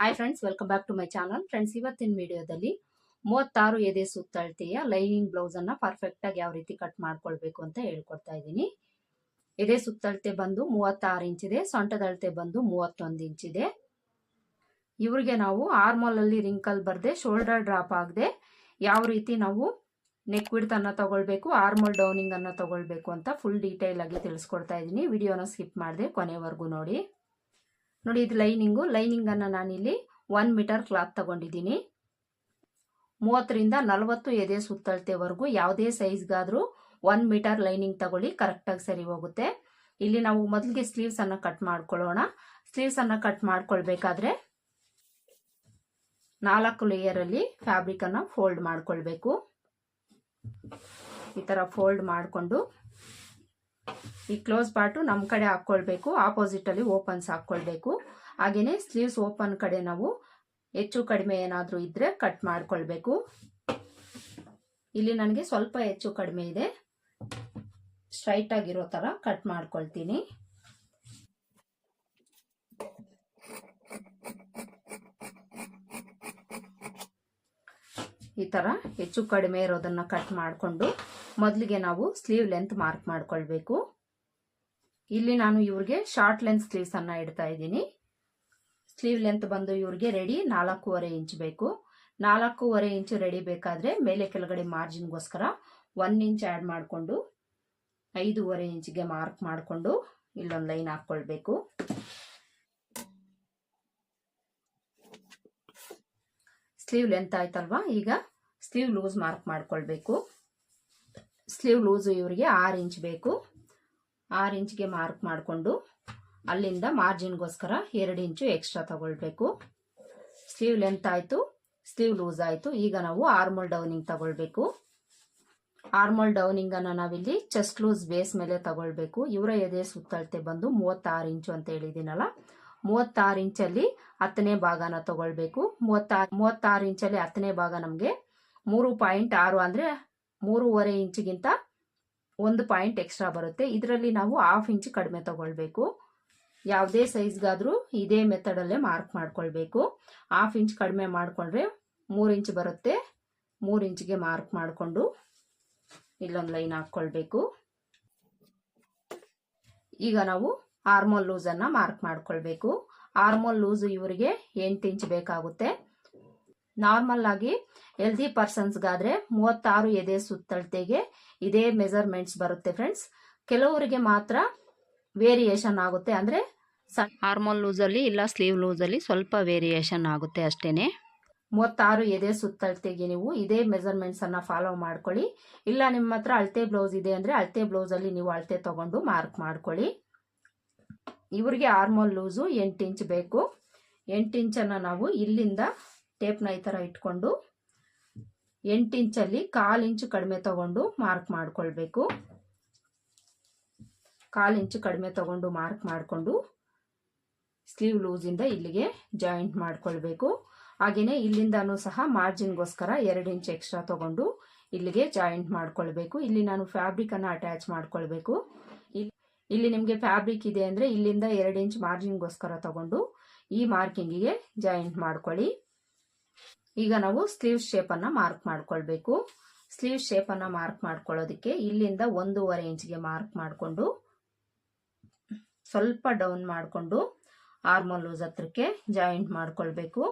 Hi friends welcome back to my channel friends ಇವತ್ತಿನ ವಿಡಿಯೋದಲ್ಲಿ ಮೂವತ್ತಾರು ಎದೆ ಸುತ್ತಳತೆಯ ಲೈನಿಂಗ್ ಬ್ಲೌಸ್ ಪರ್ಫೆಕ್ಟಾಗಿ ಯಾವ ರೀತಿ ಕಟ್ ಮಾಡ್ಕೊಳ್ಬೇಕು ಅಂತ ಹೇಳ್ಕೊಡ್ತಾ ಇದ್ದೀನಿ. ಎದೆ ಸುತ್ತಳತೆ ಬಂದು ಮೂವತ್ತಾರು ಇಂಚ್ ಇದೆ ಸೊಂಟದ ಅಳತೆ ಬಂದು ಮೂವತ್ತೊಂದು ಇಂಚ್ ಇದೆ. ಇವ್ರಿಗೆ ನಾವು ಆರ್ಮೋಲ್ ಅಲ್ಲಿ ರಿಂಕಲ್ ಬರದೆ ಶೋಲ್ಡರ್ ಡ್ರಾಪ್ ಆಗದೆ, ಯಾವ ರೀತಿ ನಾವು ನೆಕ್ ವಿಡ್ತ್ ಅನ್ನು ತಗೊಳ್ಬೇಕು ಆರ್ಮೋಲ್ ಡೌನಿಂಗ್ ಅನ್ನ ತಗೊಳ್ಬೇಕು ಅಂತ ಫುಲ್ ಡೀಟೇಲ್ ಆಗಿ ತಿಳಿಸ್ಕೊಡ್ತಾ ಇದ್ದೀನಿ. ವಿಡಿಯೋನ ಸ್ಕಿಪ್ ಮಾಡಿದೆ ಕೊನೆವರೆಗೂ ನೋಡಿ. ನೋಡಿ ಇದು ಲೈನಿಂಗು. ಲೈನಿಂಗ್ ಅನ್ನ ನಾನಿಲ್ಲಿ ಒನ್ ಮೀಟರ್ ಕ್ಲಾತ್ ತಗೊಂಡಿದ್ದೀನಿ. ಮೂವತ್ತರಿಂದ ನಲವತ್ತು ಎದೆ ಸುತ್ತಳತೆವರೆಗೂ ಯಾವುದೇ ಸೈಜ್ಗಾದ್ರೂ ಒನ್ ಮೀಟರ್ ಲೈನಿಂಗ್ ತಗೊಳ್ಳಿ, ಕರೆಕ್ಟಾಗಿ ಸರಿ ಹೋಗುತ್ತೆ. ಇಲ್ಲಿ ನಾವು ಮೊದಲಿಗೆ ಸ್ಲೀವ್ಸ್ ಅನ್ನ ಕಟ್ ಮಾಡ್ಕೊಳ್ಳೋಣ. ಸ್ಲೀವ್ಸ್ ಅನ್ನ ಕಟ್ ಮಾಡ್ಕೊಳ್ಬೇಕಾದ್ರೆ ನಾಲ್ಕು ಲೇಯರ್ ಅಲ್ಲಿ ಫ್ಯಾಬ್ರಿಕ್ ಅನ್ನ ಫೋಲ್ಡ್ ಮಾಡ್ಕೊಳ್ಬೇಕು. ಈ ತರ ಫೋಲ್ಡ್ ಮಾಡಿಕೊಂಡು ಈ ಕ್ಲೋಸ್ ಪಾರ್ಟು ನಮ್ಮ ಕಡೆ ಹಾಕ್ಕೊಳ್ಬೇಕು ಆಪೋಸಿಟಲ್ಲಿ ಓಪನ್ಸ್ ಹಾಕ್ಕೊಳ್ಬೇಕು ಹಾಗೆಯೇ ಸ್ಲೀವ್ಸ್ ಓಪನ್ ಕಡೆ ನಾವು ಹೆಚ್ಚು ಕಡಿಮೆ ಏನಾದರೂ ಇದ್ದರೆ ಕಟ್ ಮಾಡಿಕೊಳ್ಬೇಕು. ಇಲ್ಲಿ ನನಗೆ ಸ್ವಲ್ಪ ಹೆಚ್ಚು ಕಡಿಮೆ ಇದೆ. ಸ್ಟ್ರೈಟ್ ಆಗಿರೋ ತರ ಕಟ್ ಮಾಡ್ಕೊಳ್ತೀನಿ. ಈ ತರ ಹೆಚ್ಚು ಕಡಿಮೆ ಇರೋದನ್ನ ಕಟ್ ಮಾಡಿಕೊಂಡು ಮೊದಲಿಗೆ ನಾವು ಸ್ಲೀವ್ ಲೆಂತ್ ಮಾರ್ಕ್ ಮಾಡಿಕೊಳ್ಬೇಕು. ಇಲ್ಲಿ ನಾನು ಇವ್ರಿಗೆ ಶಾರ್ಟ್ ಲೆಂತ್ ಸ್ಲೀವ್ಸ್ ಅನ್ನ ಇಡ್ತಾ ಇದ್ದೀನಿ. ಸ್ಲೀವ್ ಲೆಂತ್ ಬಂದು ಇವ್ರಿಗೆ ರೆಡಿ ನಾಲ್ಕೂವರೆ ಇಂಚ್ ಬೇಕು. ನಾಲ್ಕೂವರೆ ಇಂಚ್ ರೆಡಿ ಬೇಕಾದರೆ ಮೇಲೆ ಕೆಳಗಡೆ ಮಾರ್ಜಿನ್ಗೋಸ್ಕರ ಒನ್ ಇಂಚ್ ಆ್ಯಡ್ ಮಾಡಿಕೊಂಡು ಐದೂವರೆ ಇಂಚ್ಗೆ ಮಾರ್ಕ್ ಮಾಡಿಕೊಂಡು ಇಲ್ಲೊಂದು ಲೈನ್ ಹಾಕ್ಕೊಳ್ಬೇಕು ಸ್ಲೀವ್ ಲೆಂತ್ ಆಯ್ತಲ್ವಾ? ಈಗ ಸ್ಲೀವ್ ಲೂಸ್ ಮಾರ್ಕ್ ಮಾಡ್ಕೊಳ್ಬೇಕು. ಸ್ಲೀವ್ ಲೂಸು ಇವರಿಗೆ ಆರು ಇಂಚ್ ಬೇಕು. ಆರು ಇಂಚ್ಗೆ ಮಾರ್ಕ್ ಮಾಡಿಕೊಂಡು ಅಲ್ಲಿಂದ ಮಾರ್ಜಿನ್ಗೋಸ್ಕರ ಎರಡು ಇಂಚು ಎಕ್ಸ್ಟ್ರಾ ತಗೊಳ್ಬೇಕು. ಸ್ಲೀವ್ ಲೆಂತ್ ಆಯಿತು ಸ್ಲೀವ್ ಲೂಸ್ ಆಯಿತು. ಈಗ ನಾವು ಆರ್ಮೋಲ್ ಡೌನಿಂಗ್ ತಗೊಳ್ಬೇಕು. ಆರ್ಮೋಲ್ ಡೌನಿಂಗ್ ಅನ್ನ ನಾವಿಲ್ಲಿ ಚೆಸ್ಟ್ ಲೂಸ್ ಬೇಸ್ ಮೇಲೆ ತಗೊಳ್ಬೇಕು. ಇವರ ಎದೆ ಸುತ್ತಳತೆ ಬಂದು ಮೂವತ್ತಾರು ಇಂಚು ಅಂತ ಹೇಳಿದ್ದೀನಲ್ಲ? ಮೂವತ್ತಾರು ಇಂಚಲ್ಲಿ ಹತ್ತನೇ ಭಾಗನ ತಗೊಳ್ಬೇಕು. ಮೂವತ್ತಾರು ಮೂವತ್ತಾರು ಇಂಚಲ್ಲಿ ಹತ್ತನೇ ಭಾಗ ನಮಗೆ ಮೂರು ಪಾಯಿಂಟ್ ಆರು ಅಂದರೆ ಮೂರುವರೆ ಇಂಚಿಗಿಂತ ಒಂದು ಪಾಯಿಂಟ್ ಎಕ್ಸ್ಟ್ರಾ ಬರುತ್ತೆ. ಇದರಲ್ಲಿ ನಾವು ಹಾಫ್ ಇಂಚ್ ಕಡಿಮೆ ತಗೊಳ್ಬೇಕು. ಯಾವುದೇ ಸೈಜ್ಗಾದರೂ ಇದೇ ಮೆಥಡಲ್ಲೇ ಮಾರ್ಕ್ ಮಾಡ್ಕೊಳ್ಬೇಕು. ಹಾಫ್ ಇಂಚ್ ಕಡಿಮೆ ಮಾಡಿಕೊಂಡ್ರೆ ಮೂರು ಇಂಚ್ ಬರುತ್ತೆ. ಮೂರು ಇಂಚ್ಗೆ ಮಾರ್ಕ್ ಮಾಡಿಕೊಂಡು ಇಲ್ಲೊಂದು ಲೈನ್ ಹಾಕ್ಕೊಳ್ಬೇಕು. ಈಗ ನಾವು ಆರ್ಮೋಲ್ ಲೂಸನ್ನು ಮಾರ್ಕ್ ಮಾಡ್ಕೊಳ್ಬೇಕು. ಆರ್ಮೋಲ್ ಲೂಸು ಇವರಿಗೆ ಎಂಟು ಇಂಚ್ ಬೇಕಾಗುತ್ತೆ. ನಾರ್ಮಲ್ ಆಗಿ ಹೆಲ್ದಿ ಪರ್ಸನ್ಸ್ಗಾದ್ರೆ ಮೂವತ್ತಾರು ಎದೆ ಸುತ್ತಳತೆಗೆ ಇದೇ ಮೆಜರ್ಮೆಂಟ್ಸ್ ಬರುತ್ತೆ ಫ್ರೆಂಡ್ಸ್ ಕೆಲವರಿಗೆ ಮಾತ್ರ ವೇರಿಯೇಷನ್ ಆಗುತ್ತೆ ಅಂದರೆ ಆರ್ಮೋಲ್ ಲೂಸಲ್ಲಿ ಇಲ್ಲ ಸ್ಲೀವ್ ಲೂಸಲ್ಲಿ ಸ್ವಲ್ಪ ವೇರಿಯೇಷನ್ ಆಗುತ್ತೆ ಅಷ್ಟೇನೆ. ಮೂವತ್ತಾರು ಎದೆ ಸುತ್ತಳತೆಗೆ ನೀವು ಇದೇ ಮೆಜರ್ಮೆಂಟ್ಸ್ ಅನ್ನ ಫಾಲೋ ಮಾಡ್ಕೊಳ್ಳಿ. ಇಲ್ಲ ನಿಮ್ಮ ಹತ್ರ ಅಳತೆ ಬ್ಲೌಸ್ ಇದೆ ಅಂದ್ರೆ ಅಳತೆ ಬ್ಲೌಸ್ ಅಲ್ಲಿ ನೀವು ಅಳತೆ ತಗೊಂಡು ಮಾರ್ಕ್ ಮಾಡ್ಕೊಳ್ಳಿ. ಇವ್ರಿಗೆ ಆರ್ಮೋಲ್ ಲೂಸು ಎಂಟು ಇಂಚ್ ಬೇಕು. ಎಂಟು ಇಂಚನ್ನು ನಾವು ಇಲ್ಲಿಂದ ಟೇಪ್ನ ಈ ಥರ ಇಟ್ಕೊಂಡು ಎಂಟು ಇಂಚಲ್ಲಿ ಕಾಲು ಇಂಚು ಕಡಿಮೆ ತಗೊಂಡು ಮಾರ್ಕ್ ಮಾಡ್ಕೊಳ್ಬೇಕು. ಕಾಲು ಇಂಚು ಕಡಿಮೆ ತಗೊಂಡು ಮಾರ್ಕ್ ಮಾಡಿಕೊಂಡು ಸ್ಲೀವ್ ಲೂಸಿಂದ ಇಲ್ಲಿಗೆ ಜಾಯಿಂಟ್ ಮಾಡ್ಕೊಳ್ಬೇಕು. ಹಾಗೆಯೇ ಇಲ್ಲಿಂದನೂ ಸಹ ಮಾರ್ಜಿನ್ಗೋಸ್ಕರ ಎರಡು ಇಂಚ್ ಎಕ್ಸ್ಟ್ರಾ ತಗೊಂಡು ಇಲ್ಲಿಗೆ ಜಾಯಿಂಟ್ ಮಾಡ್ಕೊಳ್ಬೇಕು. ಇಲ್ಲಿ ನಾನು ಫ್ಯಾಬ್ರಿಕನ್ನು ಅಟ್ಯಾಚ್ ಮಾಡ್ಕೊಳ್ಬೇಕು. ಇಲ್ಲಿ ನಿಮಗೆ ಫ್ಯಾಬ್ರಿಕ್ ಇದೆ ಅಂದರೆ ಇಲ್ಲಿಂದ ಎರಡು ಇಂಚ್ ಮಾರ್ಜಿನ್ಗೋಸ್ಕರ ತಗೊಂಡು ಈ ಮಾರ್ಕಿಂಗಿಗೆ ಜಾಯಿಂಟ್ ಮಾಡ್ಕೊಳ್ಳಿ. ಈಗ ನಾವು ಸ್ಲೀವ್ ಶೇಪನ್ನು ಮಾರ್ಕ್ ಮಾಡ್ಕೊಳ್ಬೇಕು. ಸ್ಲೀವ್ ಶೇಪನ್ನು ಮಾರ್ಕ್ ಮಾಡ್ಕೊಳ್ಳೋದಕ್ಕೆ ಇಲ್ಲಿಂದ ಒಂದೂವರೆ ಇಂಚ್ಗೆ ಮಾರ್ಕ್ ಮಾಡಿಕೊಂಡು ಸ್ವಲ್ಪ ಡೌನ್ ಮಾಡಿಕೊಂಡು ಆರ್ಮಲ್ ಲೂಸ್ ಹತ್ರಕ್ಕೆ ಜಾಯಿಂಟ್ ಮಾಡ್ಕೊಳ್ಬೇಕು.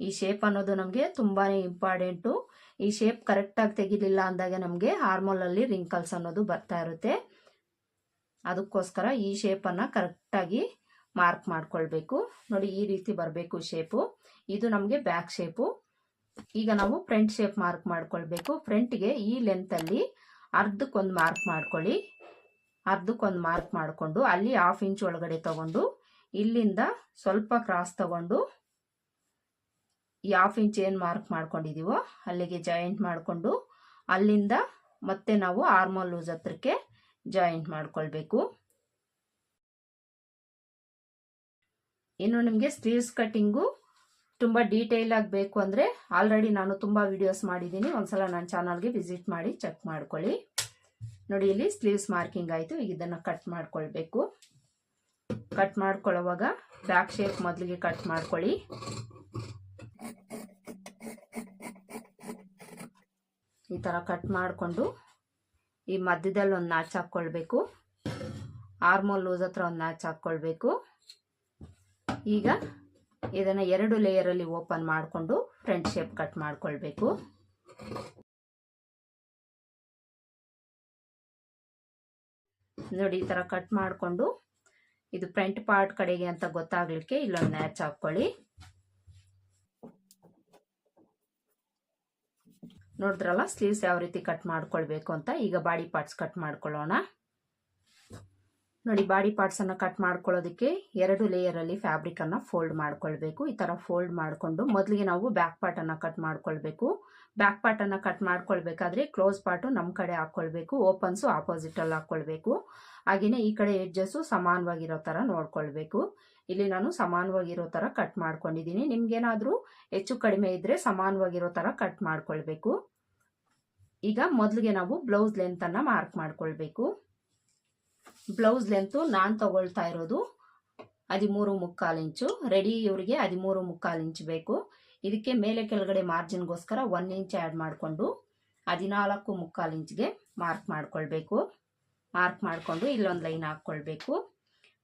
ಈ ಶೇಪ್ ಅನ್ನೋದು ನಮಗೆ ತುಂಬಾ ಇಂಪಾರ್ಟೆಂಟು ಈ ಶೇಪ್ ಕರೆಕ್ಟಾಗಿ ತೆಗಿಲಿಲ್ಲ ಅಂದಾಗ ನಮಗೆ ಹಾರ್ಮೋಲಲ್ಲಿ ರಿಂಕಲ್ಸ್ ಅನ್ನೋದು ಬರ್ತಾ ಇರುತ್ತೆ. ಅದಕ್ಕೋಸ್ಕರ ಈ ಶೇಪನ್ನು ಕರೆಕ್ಟಾಗಿ ಮಾರ್ಕ್ ಮಾಡ್ಕೊಳ್ಬೇಕು. ನೋಡಿ ಈ ರೀತಿ ಬರಬೇಕು ಶೇಪು ಇದು ನಮಗೆ ಬ್ಯಾಕ್ ಶೇಪು ಈಗ ನಾವು ಫ್ರಂಟ್ ಶೇಪ್ ಮಾರ್ಕ್ ಮಾಡ್ಕೊಳ್ಬೇಕು. ಫ್ರಂಟ್ಗೆ ಈ ಲೆಂತಲ್ಲಿ ಅರ್ಧಕ್ಕೊಂದು ಮಾರ್ಕ್ ಮಾಡ್ಕೊಳ್ಳಿ. ಅರ್ಧಕ್ಕೊಂದು ಮಾರ್ಕ್ ಮಾಡಿಕೊಂಡು ಅಲ್ಲಿ ಹಾಫ್ ಇಂಚ್ ಒಳಗಡೆ ತಗೊಂಡು ಇಲ್ಲಿಂದ ಸ್ವಲ್ಪ ಕ್ರಾಸ್ ತಗೊಂಡು ಹಾಫ್ ಇಂಚ್ ಏನು ಮಾರ್ಕ್ ಮಾಡ್ಕೊಂಡಿದೀವೋ ಅಲ್ಲಿಗೆ ಜಾಯಿಂಟ್ ಮಾಡಿಕೊಂಡು ಅಲ್ಲಿಂದ ಮತ್ತೆ ನಾವು ಆರ್ಮೋಲ್ ಲೂಸ್ ಹತ್ರಕ್ಕೆ ಜಾಯಿಂಟ್ ಮಾಡ್ಕೊಳ್ಬೇಕು. ಇನ್ನು ನಿಮಗೆ ಸ್ಲೀವ್ಸ್ ಕಟ್ಟಿಂಗು ತುಂಬ ಡೀಟೇಲ್ ಆಗಿ ಬೇಕು ಅಂದರೆ ಆಲ್ರೆಡಿ ನಾನು ತುಂಬ ವಿಡಿಯೋಸ್ ಮಾಡಿದ್ದೀನಿ. ಒಂದ್ಸಲ ನನ್ನ ಚಾನಲ್ಗೆ ವಿಸಿಟ್ ಮಾಡಿ ಚೆಕ್ ಮಾಡ್ಕೊಳ್ಳಿ. ನೋಡಿ ಇಲ್ಲಿ ಸ್ಲೀವ್ಸ್ ಮಾರ್ಕಿಂಗ್ ಆಯಿತು. ಈಗ ಇದನ್ನು ಕಟ್ ಮಾಡ್ಕೊಳ್ಬೇಕು. ಕಟ್ ಮಾಡ್ಕೊಳ್ಳುವಾಗ ಬ್ಯಾಕ್ ಶೇಪ್ ಮೊದಲಿಗೆ ಕಟ್ ಮಾಡ್ಕೊಳ್ಳಿ. ಈ ಥರ ಕಟ್ ಮಾಡಿಕೊಂಡು ಈ ಮಧ್ಯದಲ್ಲಿ ಒಂದು ನಾಚ್ ಹಾಕ್ಕೊಳ್ಬೇಕು ಆರ್ಮೋಲ್ ಲೂಸ್ ಹತ್ರ ಒಂದು ನಾಚ್ ಹಾಕ್ಕೊಳ್ಬೇಕು ಈಗ ಇದನ್ನು ಎರಡು ಲೇಯರಲ್ಲಿ ಓಪನ್ ಮಾಡಿಕೊಂಡು ಫ್ರಂಟ್ ಶೇಪ್ ಕಟ್ ಮಾಡಿಕೊಳ್ಬೇಕು. ನೋಡಿ ಈ ಥರ ಕಟ್ ಮಾಡಿಕೊಂಡು ಇದು ಫ್ರಂಟ್ ಪಾರ್ಟ್ ಕಡೆಗೆ ಅಂತ ಗೊತ್ತಾಗ್ಲಿಕ್ಕೆ ಇಲ್ಲೊಂದು ನ್ಯಾಚ್ ಹಾಕ್ಕೊಳ್ಳಿ ನೋಡಿದ್ರಲ್ಲ ಸ್ಲೀವ್ಸ್ ಯಾವ ರೀತಿ ಕಟ್ ಮಾಡ್ಕೊಳ್ಬೇಕು ಅಂತ. ಈಗ ಬಾಡಿ ಪಾರ್ಟ್ಸ್ ಕಟ್ ಮಾಡ್ಕೊಳ್ಳೋಣ. ನೋಡಿ ಬಾಡಿ ಪಾರ್ಟ್ಸನ್ನು ಕಟ್ ಮಾಡ್ಕೊಳ್ಳೋದಕ್ಕೆ ಎರಡು ಲೇಯರಲ್ಲಿ ಫ್ಯಾಬ್ರಿಕನ್ನು ಫೋಲ್ಡ್ ಮಾಡ್ಕೊಳ್ಬೇಕು. ಈ ಥರ ಫೋಲ್ಡ್ ಮಾಡಿಕೊಂಡು ಮೊದಲಿಗೆ ನಾವು ಬ್ಯಾಕ್ ಪಾರ್ಟನ್ನು ಕಟ್ ಮಾಡ್ಕೊಳ್ಬೇಕು. ಬ್ಯಾಕ್ ಪಾರ್ಟನ್ನು ಕಟ್ ಮಾಡ್ಕೊಳ್ಬೇಕಾದ್ರೆ ಕ್ಲೋಸ್ ಪಾರ್ಟು ನಮ್ಮ ಕಡೆ ಹಾಕ್ಕೊಳ್ಬೇಕು ಓಪನ್ಸು ಆಪೋಸಿಟಲ್ಲಿ ಹಾಕ್ಕೊಳ್ಬೇಕು ಹಾಗೆಯೇ ಈ ಕಡೆ ಎಡ್ಜಸ್ಸು ಸಮಾನವಾಗಿರೋ ಥರ ನೋಡ್ಕೊಳ್ಬೇಕು. ಇಲ್ಲಿ ನಾನು ಸಮಾನವಾಗಿರೋ ಥರ ಕಟ್ ಮಾಡ್ಕೊಂಡಿದ್ದೀನಿ ನಿಮ್ಗೇನಾದರೂ ಹೆಚ್ಚು ಕಡಿಮೆ ಇದ್ದರೆ ಸಮಾನವಾಗಿರೋ ಥರ ಕಟ್ ಮಾಡ್ಕೊಳ್ಬೇಕು. ಈಗ ಮೊದಲಿಗೆ ನಾವು ಬ್ಲೌಸ್ ಲೆಂತನ್ನು ಮಾರ್ಕ್ ಮಾಡ್ಕೊಳ್ಬೇಕು. ಬ್ಲೌಸ್ ಲೆಂತು ನಾನು ತಗೊಳ್ತಾ ಇರೋದು ಹದಿಮೂರು ಮುಕ್ಕಾಲು ಇಂಚು. ರೆಡಿ ಇವರಿಗೆ ಹದಿಮೂರು ಮುಕ್ಕಾಲು ಇಂಚ್ ಬೇಕು. ಇದಕ್ಕೆ ಮೇಲೆ ಕೆಳಗಡೆ ಮಾರ್ಜಿನ್ಗೋಸ್ಕರ ಒನ್ ಇಂಚ್ ಆ್ಯಡ್ ಮಾಡಿಕೊಂಡು ಹದಿನಾಲ್ಕು ಮುಕ್ಕಾಲು ಇಂಚ್ಗೆ ಮಾರ್ಕ್ ಮಾಡ್ಕೊಳ್ಬೇಕು. ಮಾರ್ಕ್ ಮಾಡಿಕೊಂಡು ಇಲ್ಲೊಂದು ಲೈನ್ ಹಾಕ್ಕೊಳ್ಬೇಕು.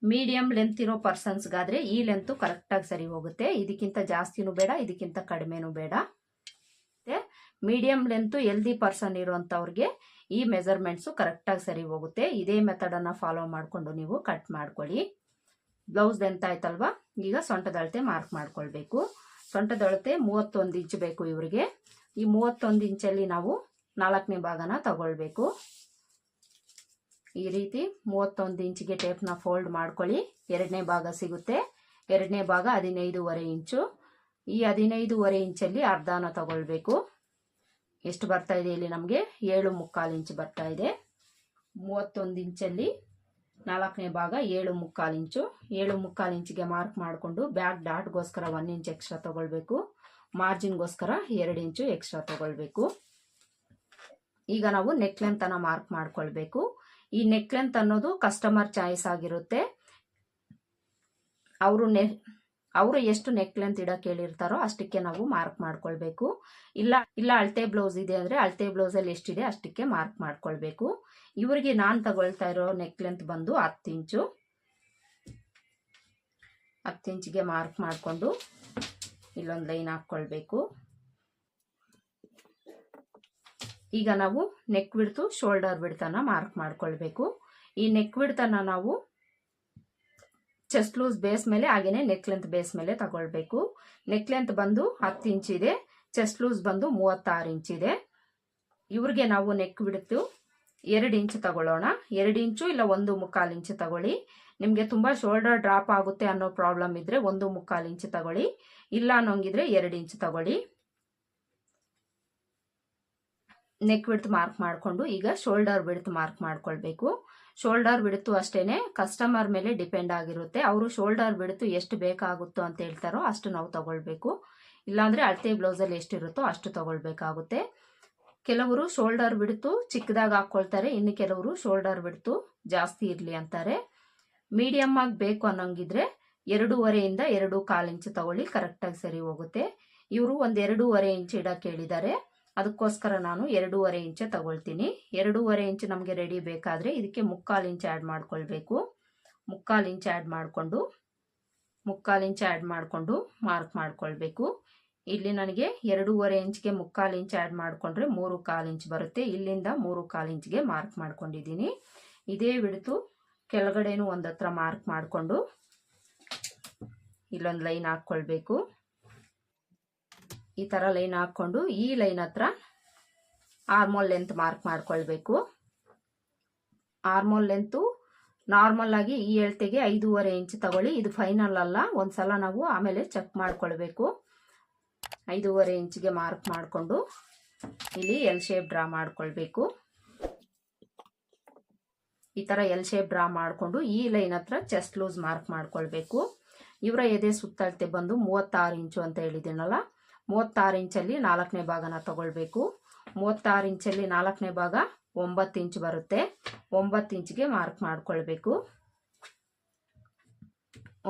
ಮೀಡಿಯಮ್ ಲೆಂತ್ ಇರೋ ಪರ್ಸನ್ಸ್ಗಾದರೆ ಈ ಲೆಂತು ಕರೆಕ್ಟಾಗಿ ಸರಿ ಹೋಗುತ್ತೆ. ಇದಕ್ಕಿಂತ ಜಾಸ್ತಿನೂ ಬೇಡ, ಇದಕ್ಕಿಂತ ಕಡಿಮೆನೂ ಬೇಡ. ಮೀಡಿಯಮ್ ಲೆಂತು ಎಲ್ದಿ ಪರ್ಸನ್ ಇರೋವಂಥವ್ರಿಗೆ ಈ ಮೆಜರ್ಮೆಂಟ್ಸು ಕರೆಕ್ಟಾಗಿ ಸರಿ ಹೋಗುತ್ತೆ. ಇದೇ ಮೆಥಡನ್ನು ಫಾಲೋ ಮಾಡಿಕೊಂಡು ನೀವು ಕಟ್ ಮಾಡ್ಕೊಳ್ಳಿ. ಬ್ಲೌಸ್ ಲೆಂತ್ ಆಯ್ತಲ್ವಾ? ಈಗ ಸೊಂಟದಳತೆ ಮಾರ್ಕ್ ಮಾಡ್ಕೊಳ್ಬೇಕು. ಸೊಂಟದಳತೆ ಮೂವತ್ತೊಂದು ಇಂಚ್ ಬೇಕು ಇವರಿಗೆ. ಈ ಮೂವತ್ತೊಂದು ಇಂಚಲ್ಲಿ ನಾವು ನಾಲ್ಕನೇ ಭಾಗನ ತಗೊಳ್ಬೇಕು. ಈ ರೀತಿ ಮೂವತ್ತೊಂದು ಇಂಚಿಗೆ ಟೇಪ್ನ ಫೋಲ್ಡ್ ಮಾಡ್ಕೊಳ್ಳಿ. ಎರಡನೇ ಭಾಗ ಸಿಗುತ್ತೆ. ಎರಡನೇ ಭಾಗ ಹದಿನೈದೂವರೆ ಇಂಚು. ಈ ಹದಿನೈದೂವರೆ ಇಂಚಲ್ಲಿ ಅರ್ಧನ ತಗೊಳ್ಬೇಕು. ಎಷ್ಟು ಬರ್ತಾ ಇದೆ ಇಲ್ಲಿ ನಮಗೆ? ಏಳು ಮುಕ್ಕಾಲು ಇಂಚು ಬರ್ತಾ ಇದೆ. ಮೂವತ್ತೊಂದು ಇಂಚಲ್ಲಿ ನಾಲ್ಕನೇ ಭಾಗ ಏಳು ಮುಕ್ಕಾಲು ಇಂಚು. ಏಳು ಮುಕ್ಕಾಲು ಇಂಚಿಗೆ ಮಾರ್ಕ್ ಮಾಡಿಕೊಂಡು ಬ್ಯಾಕ್ ಡಾಟ್ಗೋಸ್ಕರ ಒನ್ ಇಂಚ್ ಎಕ್ಸ್ಟ್ರಾ ತಗೊಳ್ಬೇಕು. ಮಾರ್ಜಿನ್ಗೋಸ್ಕರ ಎರಡು ಇಂಚು ಎಕ್ಸ್ಟ್ರಾ ತಗೊಳ್ಬೇಕು. ಈಗ ನಾವು ನೆಕ್ ಲೆಂತನ್ನು ಮಾರ್ಕ್ ಮಾಡ್ಕೊಳ್ಬೇಕು. ಈ ನೆಕ್ ಲೆಂತ್ ಅನ್ನೋದು ಕಸ್ಟಮರ್ ಚಾಯ್ಸ್ ಆಗಿರುತ್ತೆ. ಅವರು ನೆ, ಅವರು ಎಷ್ಟು ನೆಕ್ ಲೆಂತ್ ಇಡಕ್ಕೆ ಹೇಳಿರ್ತಾರೋ ಅಷ್ಟಕ್ಕೆ ನಾವು ಮಾರ್ಕ್ ಮಾಡ್ಕೊಳ್ಬೇಕು. ಇಲ್ಲ ಇಲ್ಲ ಅಳತೆ ಬ್ಲೌಸ್ ಇದೆ ಅಂದರೆ ಅಳತೆ ಬ್ಲೌಸಲ್ಲಿ ಎಷ್ಟಿದೆ ಅಷ್ಟಕ್ಕೆ ಮಾರ್ಕ್ ಮಾಡ್ಕೊಳ್ಬೇಕು. ಇವರಿಗೆ ನಾನು ತಗೊಳ್ತಾ ಇರೋ ನೆಕ್ ಲೆಂತ್ ಬಂದು ಹತ್ತು ಇಂಚು. ಹತ್ತು ಇಂಚಿಗೆ ಮಾರ್ಕ್ ಮಾಡಿಕೊಂಡು ಇಲ್ಲೊಂದು ಲೈನ್ ಹಾಕ್ಕೊಳ್ಬೇಕು. ಈಗ ನಾವು ನೆಕ್ ಬಿಡ್ತು ಶೋಲ್ಡರ್ ಬಿಡ್ತನ ಮಾರ್ಕ್ ಮಾಡ್ಕೊಳ್ಬೇಕು. ಈ ನೆಕ್ ಬಿಡ್ತನ್ನ ನಾವು ಚೆಸ್ಟ್ ಲೂಸ್ ಬೇಸ್ ಮೇಲೆ ಹಾಗೇನೆ ನೆಕ್ ಲೆಂತ್ ಬೇಸ್ ಮೇಲೆ ತಗೊಳ್ಬೇಕು. ನೆಕ್ ಲೆಂತ್ ಬಂದು ಹತ್ತು ಇಂಚ್ ಇದೆ ಚೆಸ್ಟ್ ಲೂಸ್ ಬಂದು ಮೂವತ್ತಾರು ಇಂಚ್ ಇದೆ. ಇವ್ರಿಗೆ ನಾವು ನೆಕ್ ಬಿಡ್ತು ಎರಡು ಇಂಚು ತಗೊಳ್ಳೋಣ. ಎರಡು ಇಂಚು ಇಲ್ಲ ಒಂದು ಮುಕ್ಕಾಲು ಇಂಚು ತಗೊಳ್ಳಿ. ನಿಮಗೆ ತುಂಬ ಶೋಲ್ಡರ್ ಡ್ರಾಪ್ ಆಗುತ್ತೆ ಅನ್ನೋ ಪ್ರಾಬ್ಲಮ್ ಇದ್ದರೆ ಒಂದು ಮುಕ್ಕಾಲು ಇಂಚು ತಗೊಳ್ಳಿ. ಇಲ್ಲ ಅನ್ನೋಂಗಿದ್ರೆ ಎರಡು ಇಂಚು ತಗೊಳ್ಳಿ. ನೆಕ್ ಬಿಡ್ತು ಮಾರ್ಕ್ ಮಾಡಿಕೊಂಡು ಈಗ ಶೋಲ್ಡರ್ ಬಿಡ್ತು ಮಾರ್ಕ್ ಮಾಡ್ಕೊಳ್ಬೇಕು. ಶೋಲ್ಡರ್ ಬಿಡ್ತು ಅಷ್ಟೇನೆ ಕಸ್ಟಮರ್ ಮೇಲೆ ಡಿಪೆಂಡ್ ಆಗಿರುತ್ತೆ. ಅವರು ಶೋಲ್ಡರ್ ಬಿಡ್ತು ಎಷ್ಟು ಬೇಕಾಗುತ್ತೋ ಅಂತ ಹೇಳ್ತಾರೋ ಅಷ್ಟು ನಾವು ತಗೊಳ್ಬೇಕು. ಇಲ್ಲಾಂದರೆ ಅಳತೆ ಬ್ಲೌಸಲ್ಲಿ ಎಷ್ಟಿರುತ್ತೋ ಅಷ್ಟು ತಗೊಳ್ಬೇಕಾಗುತ್ತೆ. ಕೆಲವರು ಶೋಲ್ಡರ್ ಬಿಡ್ತು ಚಿಕ್ಕದಾಗಿ ಹಾಕ್ಕೊಳ್ತಾರೆ, ಇನ್ನು ಕೆಲವರು ಶೋಲ್ಡರ್ ಬಿಡ್ತು ಜಾಸ್ತಿ ಇರಲಿ ಅಂತಾರೆ. ಮೀಡಿಯಮ್ ಆಗಿ ಬೇಕು ಅನ್ನೋಂಗಿದ್ರೆ ಎರಡೂವರೆಯಿಂದ ಎರಡು ಕಾಲು ಇಂಚು ತಗೊಳ್ಳಿ ಕರೆಕ್ಟಾಗಿ ಸರಿ ಹೋಗುತ್ತೆ. ಇವರು ಒಂದು ಎರಡೂವರೆ ಇಂಚು ಇಡಕ್ಕೆ ಹೇಳಿದ್ದಾರೆ. ಅದಕ್ಕೋಸ್ಕರ ನಾನು ಎರಡೂವರೆ ಇಂಚೆ ತಗೊಳ್ತೀನಿ. ಎರಡೂವರೆ ಇಂಚು ನಮಗೆ ರೆಡಿ ಬೇಕಾದರೆ ಇದಕ್ಕೆ ಮುಕ್ಕಾಲು ಇಂಚ್ ಆ್ಯಡ್ ಮಾಡ್ಕೊಳ್ಬೇಕು. ಮುಕ್ಕಾಲು ಇಂಚ್ ಆ್ಯಡ್ ಮಾಡಿಕೊಂಡು, ಮುಕ್ಕಾಲು ಇಂಚ್ ಆ್ಯಡ್ ಮಾಡಿಕೊಂಡು ಮಾರ್ಕ್ ಮಾಡ್ಕೊಳ್ಬೇಕು. ಇಲ್ಲಿ ನನಗೆ ಎರಡೂವರೆ ಇಂಚ್ಗೆ ಮುಕ್ಕಾಲು ಇಂಚ್ ಆ್ಯಡ್ ಮಾಡಿಕೊಂಡ್ರೆ ಮೂರು ಕಾಲು ಇಂಚ್ ಬರುತ್ತೆ. ಇಲ್ಲಿಂದ ಮೂರು ಕಾಲು ಇಂಚ್ಗೆ ಮಾರ್ಕ್ ಮಾಡ್ಕೊಂಡಿದ್ದೀನಿ. ಇದೇ ಬಿಡ್ತು. ಕೆಳಗಡೆನೂ ಒಂದತ್ರ ಮಾರ್ಕ್ ಮಾಡಿಕೊಂಡು ಇಲ್ಲೊಂದು ಲೈನ್ ಹಾಕ್ಕೊಳ್ಬೇಕು. ಈ ಥರ ಲೈನ್ ಹಾಕ್ಕೊಂಡು ಈ ಲೈನ್ ಹತ್ರ ಆರ್ಮೋಲ್ ಲೆಂತ್ ಮಾರ್ಕ್ ಮಾಡ್ಕೊಳ್ಬೇಕು. ಆರ್ಮೋಲ್ ಲೆಂತು ನಾರ್ಮಲ್ ಆಗಿ ಈ ಎಳ್ತೆಗೆ ಐದೂವರೆ ಇಂಚ್ ತಗೊಳ್ಳಿ. ಇದು ಫೈನಲ್ ಅಲ್ಲ. ಒಂದ್ಸಲ ನಾವು ಆಮೇಲೆ ಚೆಕ್ ಮಾಡ್ಕೊಳ್ಬೇಕು. ಐದೂವರೆ ಇಂಚಿಗೆ ಮಾರ್ಕ್ ಮಾಡಿಕೊಂಡು ಇಲ್ಲಿ ಎಲ್ ಶೇಪ್ ಡ್ರಾ ಮಾಡ್ಕೊಳ್ಬೇಕು. ಈ ಥರ ಎಲ್ ಶೇಪ್ ಡ್ರಾ ಮಾಡಿಕೊಂಡು ಈ ಲೈನ್ ಹತ್ರ ಚೆಸ್ಟ್ ಲೂಸ್ ಮಾರ್ಕ್ ಮಾಡ್ಕೊಳ್ಬೇಕು. ಇವರ ಎದೆ ಸುತ್ತಳತೆ ಬಂದು ಮೂವತ್ತಾರು ಇಂಚು ಅಂತ ಹೇಳಿದ್ದೀನಲ್ಲ. ಮೂವತ್ತಾರು ಇಂಚಲ್ಲಿ ನಾಲ್ಕನೇ ಭಾಗನ ತಗೊಳ್ಬೇಕು. ಮೂವತ್ತಾರು ಇಂಚಲ್ಲಿ ನಾಲ್ಕನೇ ಭಾಗ ಒಂಬತ್ತು ಇಂಚ್ ಬರುತ್ತೆ. ಒಂಬತ್ತು ಇಂಚ್ಗೆ ಮಾರ್ಕ್ ಮಾಡಿಕೊಳ್ಬೇಕು.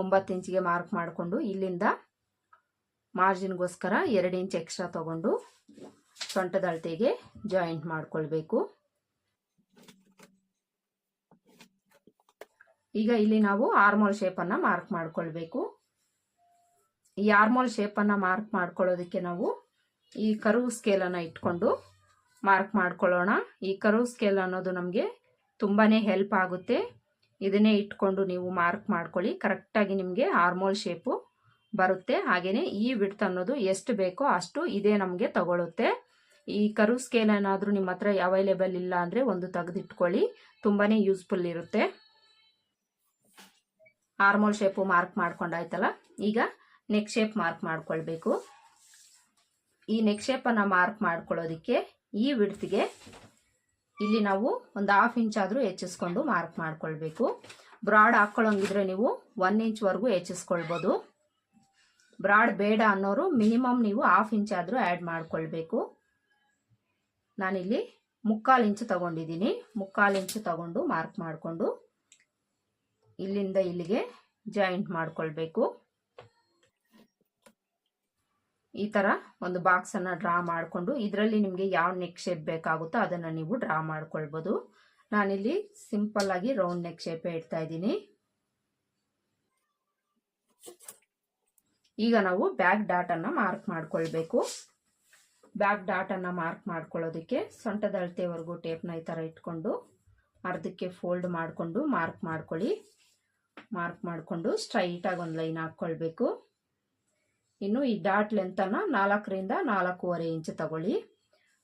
ಒಂಬತ್ತು ಇಂಚಿಗೆ ಮಾರ್ಕ್ ಮಾಡಿಕೊಂಡು ಇಲ್ಲಿಂದ ಮಾರ್ಜಿನ್ಗೋಸ್ಕರ ಎರಡು ಇಂಚ್ ಎಕ್ಸ್ಟ್ರಾ ತಗೊಂಡು ಸೊಂಟದ ಅಳತೆಗೆ ಜಾಯಿಂಟ್ ಮಾಡಿಕೊಳ್ಬೇಕು. ಈಗ ಇಲ್ಲಿ ನಾವು ಆರ್ಮೋಲ್ ಶೇಪನ್ನು ಮಾರ್ಕ್ ಮಾಡ್ಕೊಳ್ಬೇಕು. ಈ ಆರ್ಮೋಲ್ ಶೇಪನ್ನು ಮಾರ್ಕ್ ಮಾಡ್ಕೊಳ್ಳೋದಕ್ಕೆ ನಾವು ಈ ಕರು ಸ್ಕೇಲನ್ನು ಇಟ್ಕೊಂಡು ಮಾರ್ಕ್ ಮಾಡ್ಕೊಳ್ಳೋಣ. ಈ ಕರು ಸ್ಕೇಲ್ ಅನ್ನೋದು ನಮಗೆ ತುಂಬಾ ಹೆಲ್ಪ್ ಆಗುತ್ತೆ. ಇದನ್ನೇ ಇಟ್ಕೊಂಡು ನೀವು ಮಾರ್ಕ್ ಮಾಡ್ಕೊಳ್ಳಿ. ಕರೆಕ್ಟಾಗಿ ನಿಮಗೆ ಆರ್ಮೋಲ್ ಶೇಪು ಬರುತ್ತೆ. ಹಾಗೆಯೇ ಈ ವಿಡ್ತ್ ಅನ್ನೋದು ಎಷ್ಟು ಬೇಕೋ ಅಷ್ಟು ಇದೇ ನಮಗೆ ತಗೊಳುತ್ತೆ. ಈ ಕರು ಸ್ಕೇಲ್ ಏನಾದರೂ ನಿಮ್ಮ ಹತ್ರ ಅವೈಲೇಬಲ್ ಇಲ್ಲ ಅಂದರೆ ಒಂದು ತೆಗೆದಿಟ್ಕೊಳ್ಳಿ. ತುಂಬಾ ಯೂಸ್ಫುಲ್ ಇರುತ್ತೆ. ಆರ್ಮೋಲ್ ಶೇಪು ಮಾರ್ಕ್ ಮಾಡ್ಕೊಂಡಾಯ್ತಲ್ಲ ಈಗ ನೆಕ್ ಶೇಪ್ ಮಾರ್ಕ್ ಮಾಡ್ಕೊಳ್ಬೇಕು. ಈ ನೆಕ್ ಶೇಪನ್ನು ಮಾರ್ಕ್ ಮಾಡ್ಕೊಳ್ಳೋದಕ್ಕೆ ಈ ವಿಡ್ತಿಗೆ ಇಲ್ಲಿ ನಾವು ಒಂದು ಹಾಫ್ ಇಂಚ್ ಆದರೂ ಹೆಚ್ಚಿಸ್ಕೊಂಡು ಮಾರ್ಕ್ ಮಾಡ್ಕೊಳ್ಬೇಕು. ಬ್ರಾಡ್ ಹಾಕ್ಕೊಳ್ಳೋಂಗಿದ್ರೆ ನೀವು ಒನ್ ಇಂಚ್ವರೆಗೂ ಹೆಚ್ಚಿಸ್ಕೊಳ್ಬೋದು. ಬ್ರಾಡ್ ಬೇಡ ಅನ್ನೋರು ಮಿನಿಮಮ್ ನೀವು ಹಾಫ್ ಇಂಚ್ ಆದರೂ ಆ್ಯಡ್ ಮಾಡ್ಕೊಳ್ಬೇಕು. ನಾನಿಲ್ಲಿ ಮುಕ್ಕಾಲು ಇಂಚು ತಗೊಂಡಿದ್ದೀನಿ. ಮುಕ್ಕಾಲು ಇಂಚು ತಗೊಂಡು ಮಾರ್ಕ್ ಮಾಡಿಕೊಂಡು ಇಲ್ಲಿಂದ ಇಲ್ಲಿಗೆ ಜಾಯಿಂಟ್ ಮಾಡ್ಕೊಳ್ಬೇಕು. ಈ ಥರ ಒಂದು ಬಾಕ್ಸನ್ನು ಡ್ರಾ ಮಾಡಿಕೊಂಡು ಇದರಲ್ಲಿ ನಿಮಗೆ ಯಾವ ನೆಕ್ ಶೇಪ್ ಬೇಕಾಗುತ್ತೋ ಅದನ್ನು ನೀವು ಡ್ರಾ ಮಾಡ್ಕೊಳ್ಬೋದು. ನಾನಿಲ್ಲಿ ಸಿಂಪಲ್ ಆಗಿ ರೌಂಡ್ ನೆಕ್ ಶೇಪೇ ಇಡ್ತಾ ಇದ್ದೀನಿ. ಈಗ ನಾವು ಬ್ಯಾಕ್ ಡಾಟನ್ನು ಮಾರ್ಕ್ ಮಾಡ್ಕೊಳ್ಬೇಕು. ಬ್ಯಾಕ್ ಡಾಟನ್ನು ಮಾರ್ಕ್ ಮಾಡ್ಕೊಳ್ಳೋದಕ್ಕೆ ಸೊಂಟದ ಅಳತೆವರೆಗೂ ಟೇಪ್ನ ಈ ಥರ ಇಟ್ಕೊಂಡು ಅರ್ಧಕ್ಕೆ ಫೋಲ್ಡ್ ಮಾಡಿಕೊಂಡು ಮಾರ್ಕ್ ಮಾಡ್ಕೊಳ್ಳಿ. ಮಾರ್ಕ್ ಮಾಡಿಕೊಂಡು ಸ್ಟ್ರೈಟಾಗಿ ಒಂದು ಲೈನ್ ಹಾಕ್ಕೊಳ್ಬೇಕು. ಇನ್ನು ಈ ಡಾಟ್ ಲೆಂತನ್ನು ನಾಲ್ಕರಿಂದ ನಾಲ್ಕೂವರೆ ಇಂಚು ತಗೊಳ್ಳಿ.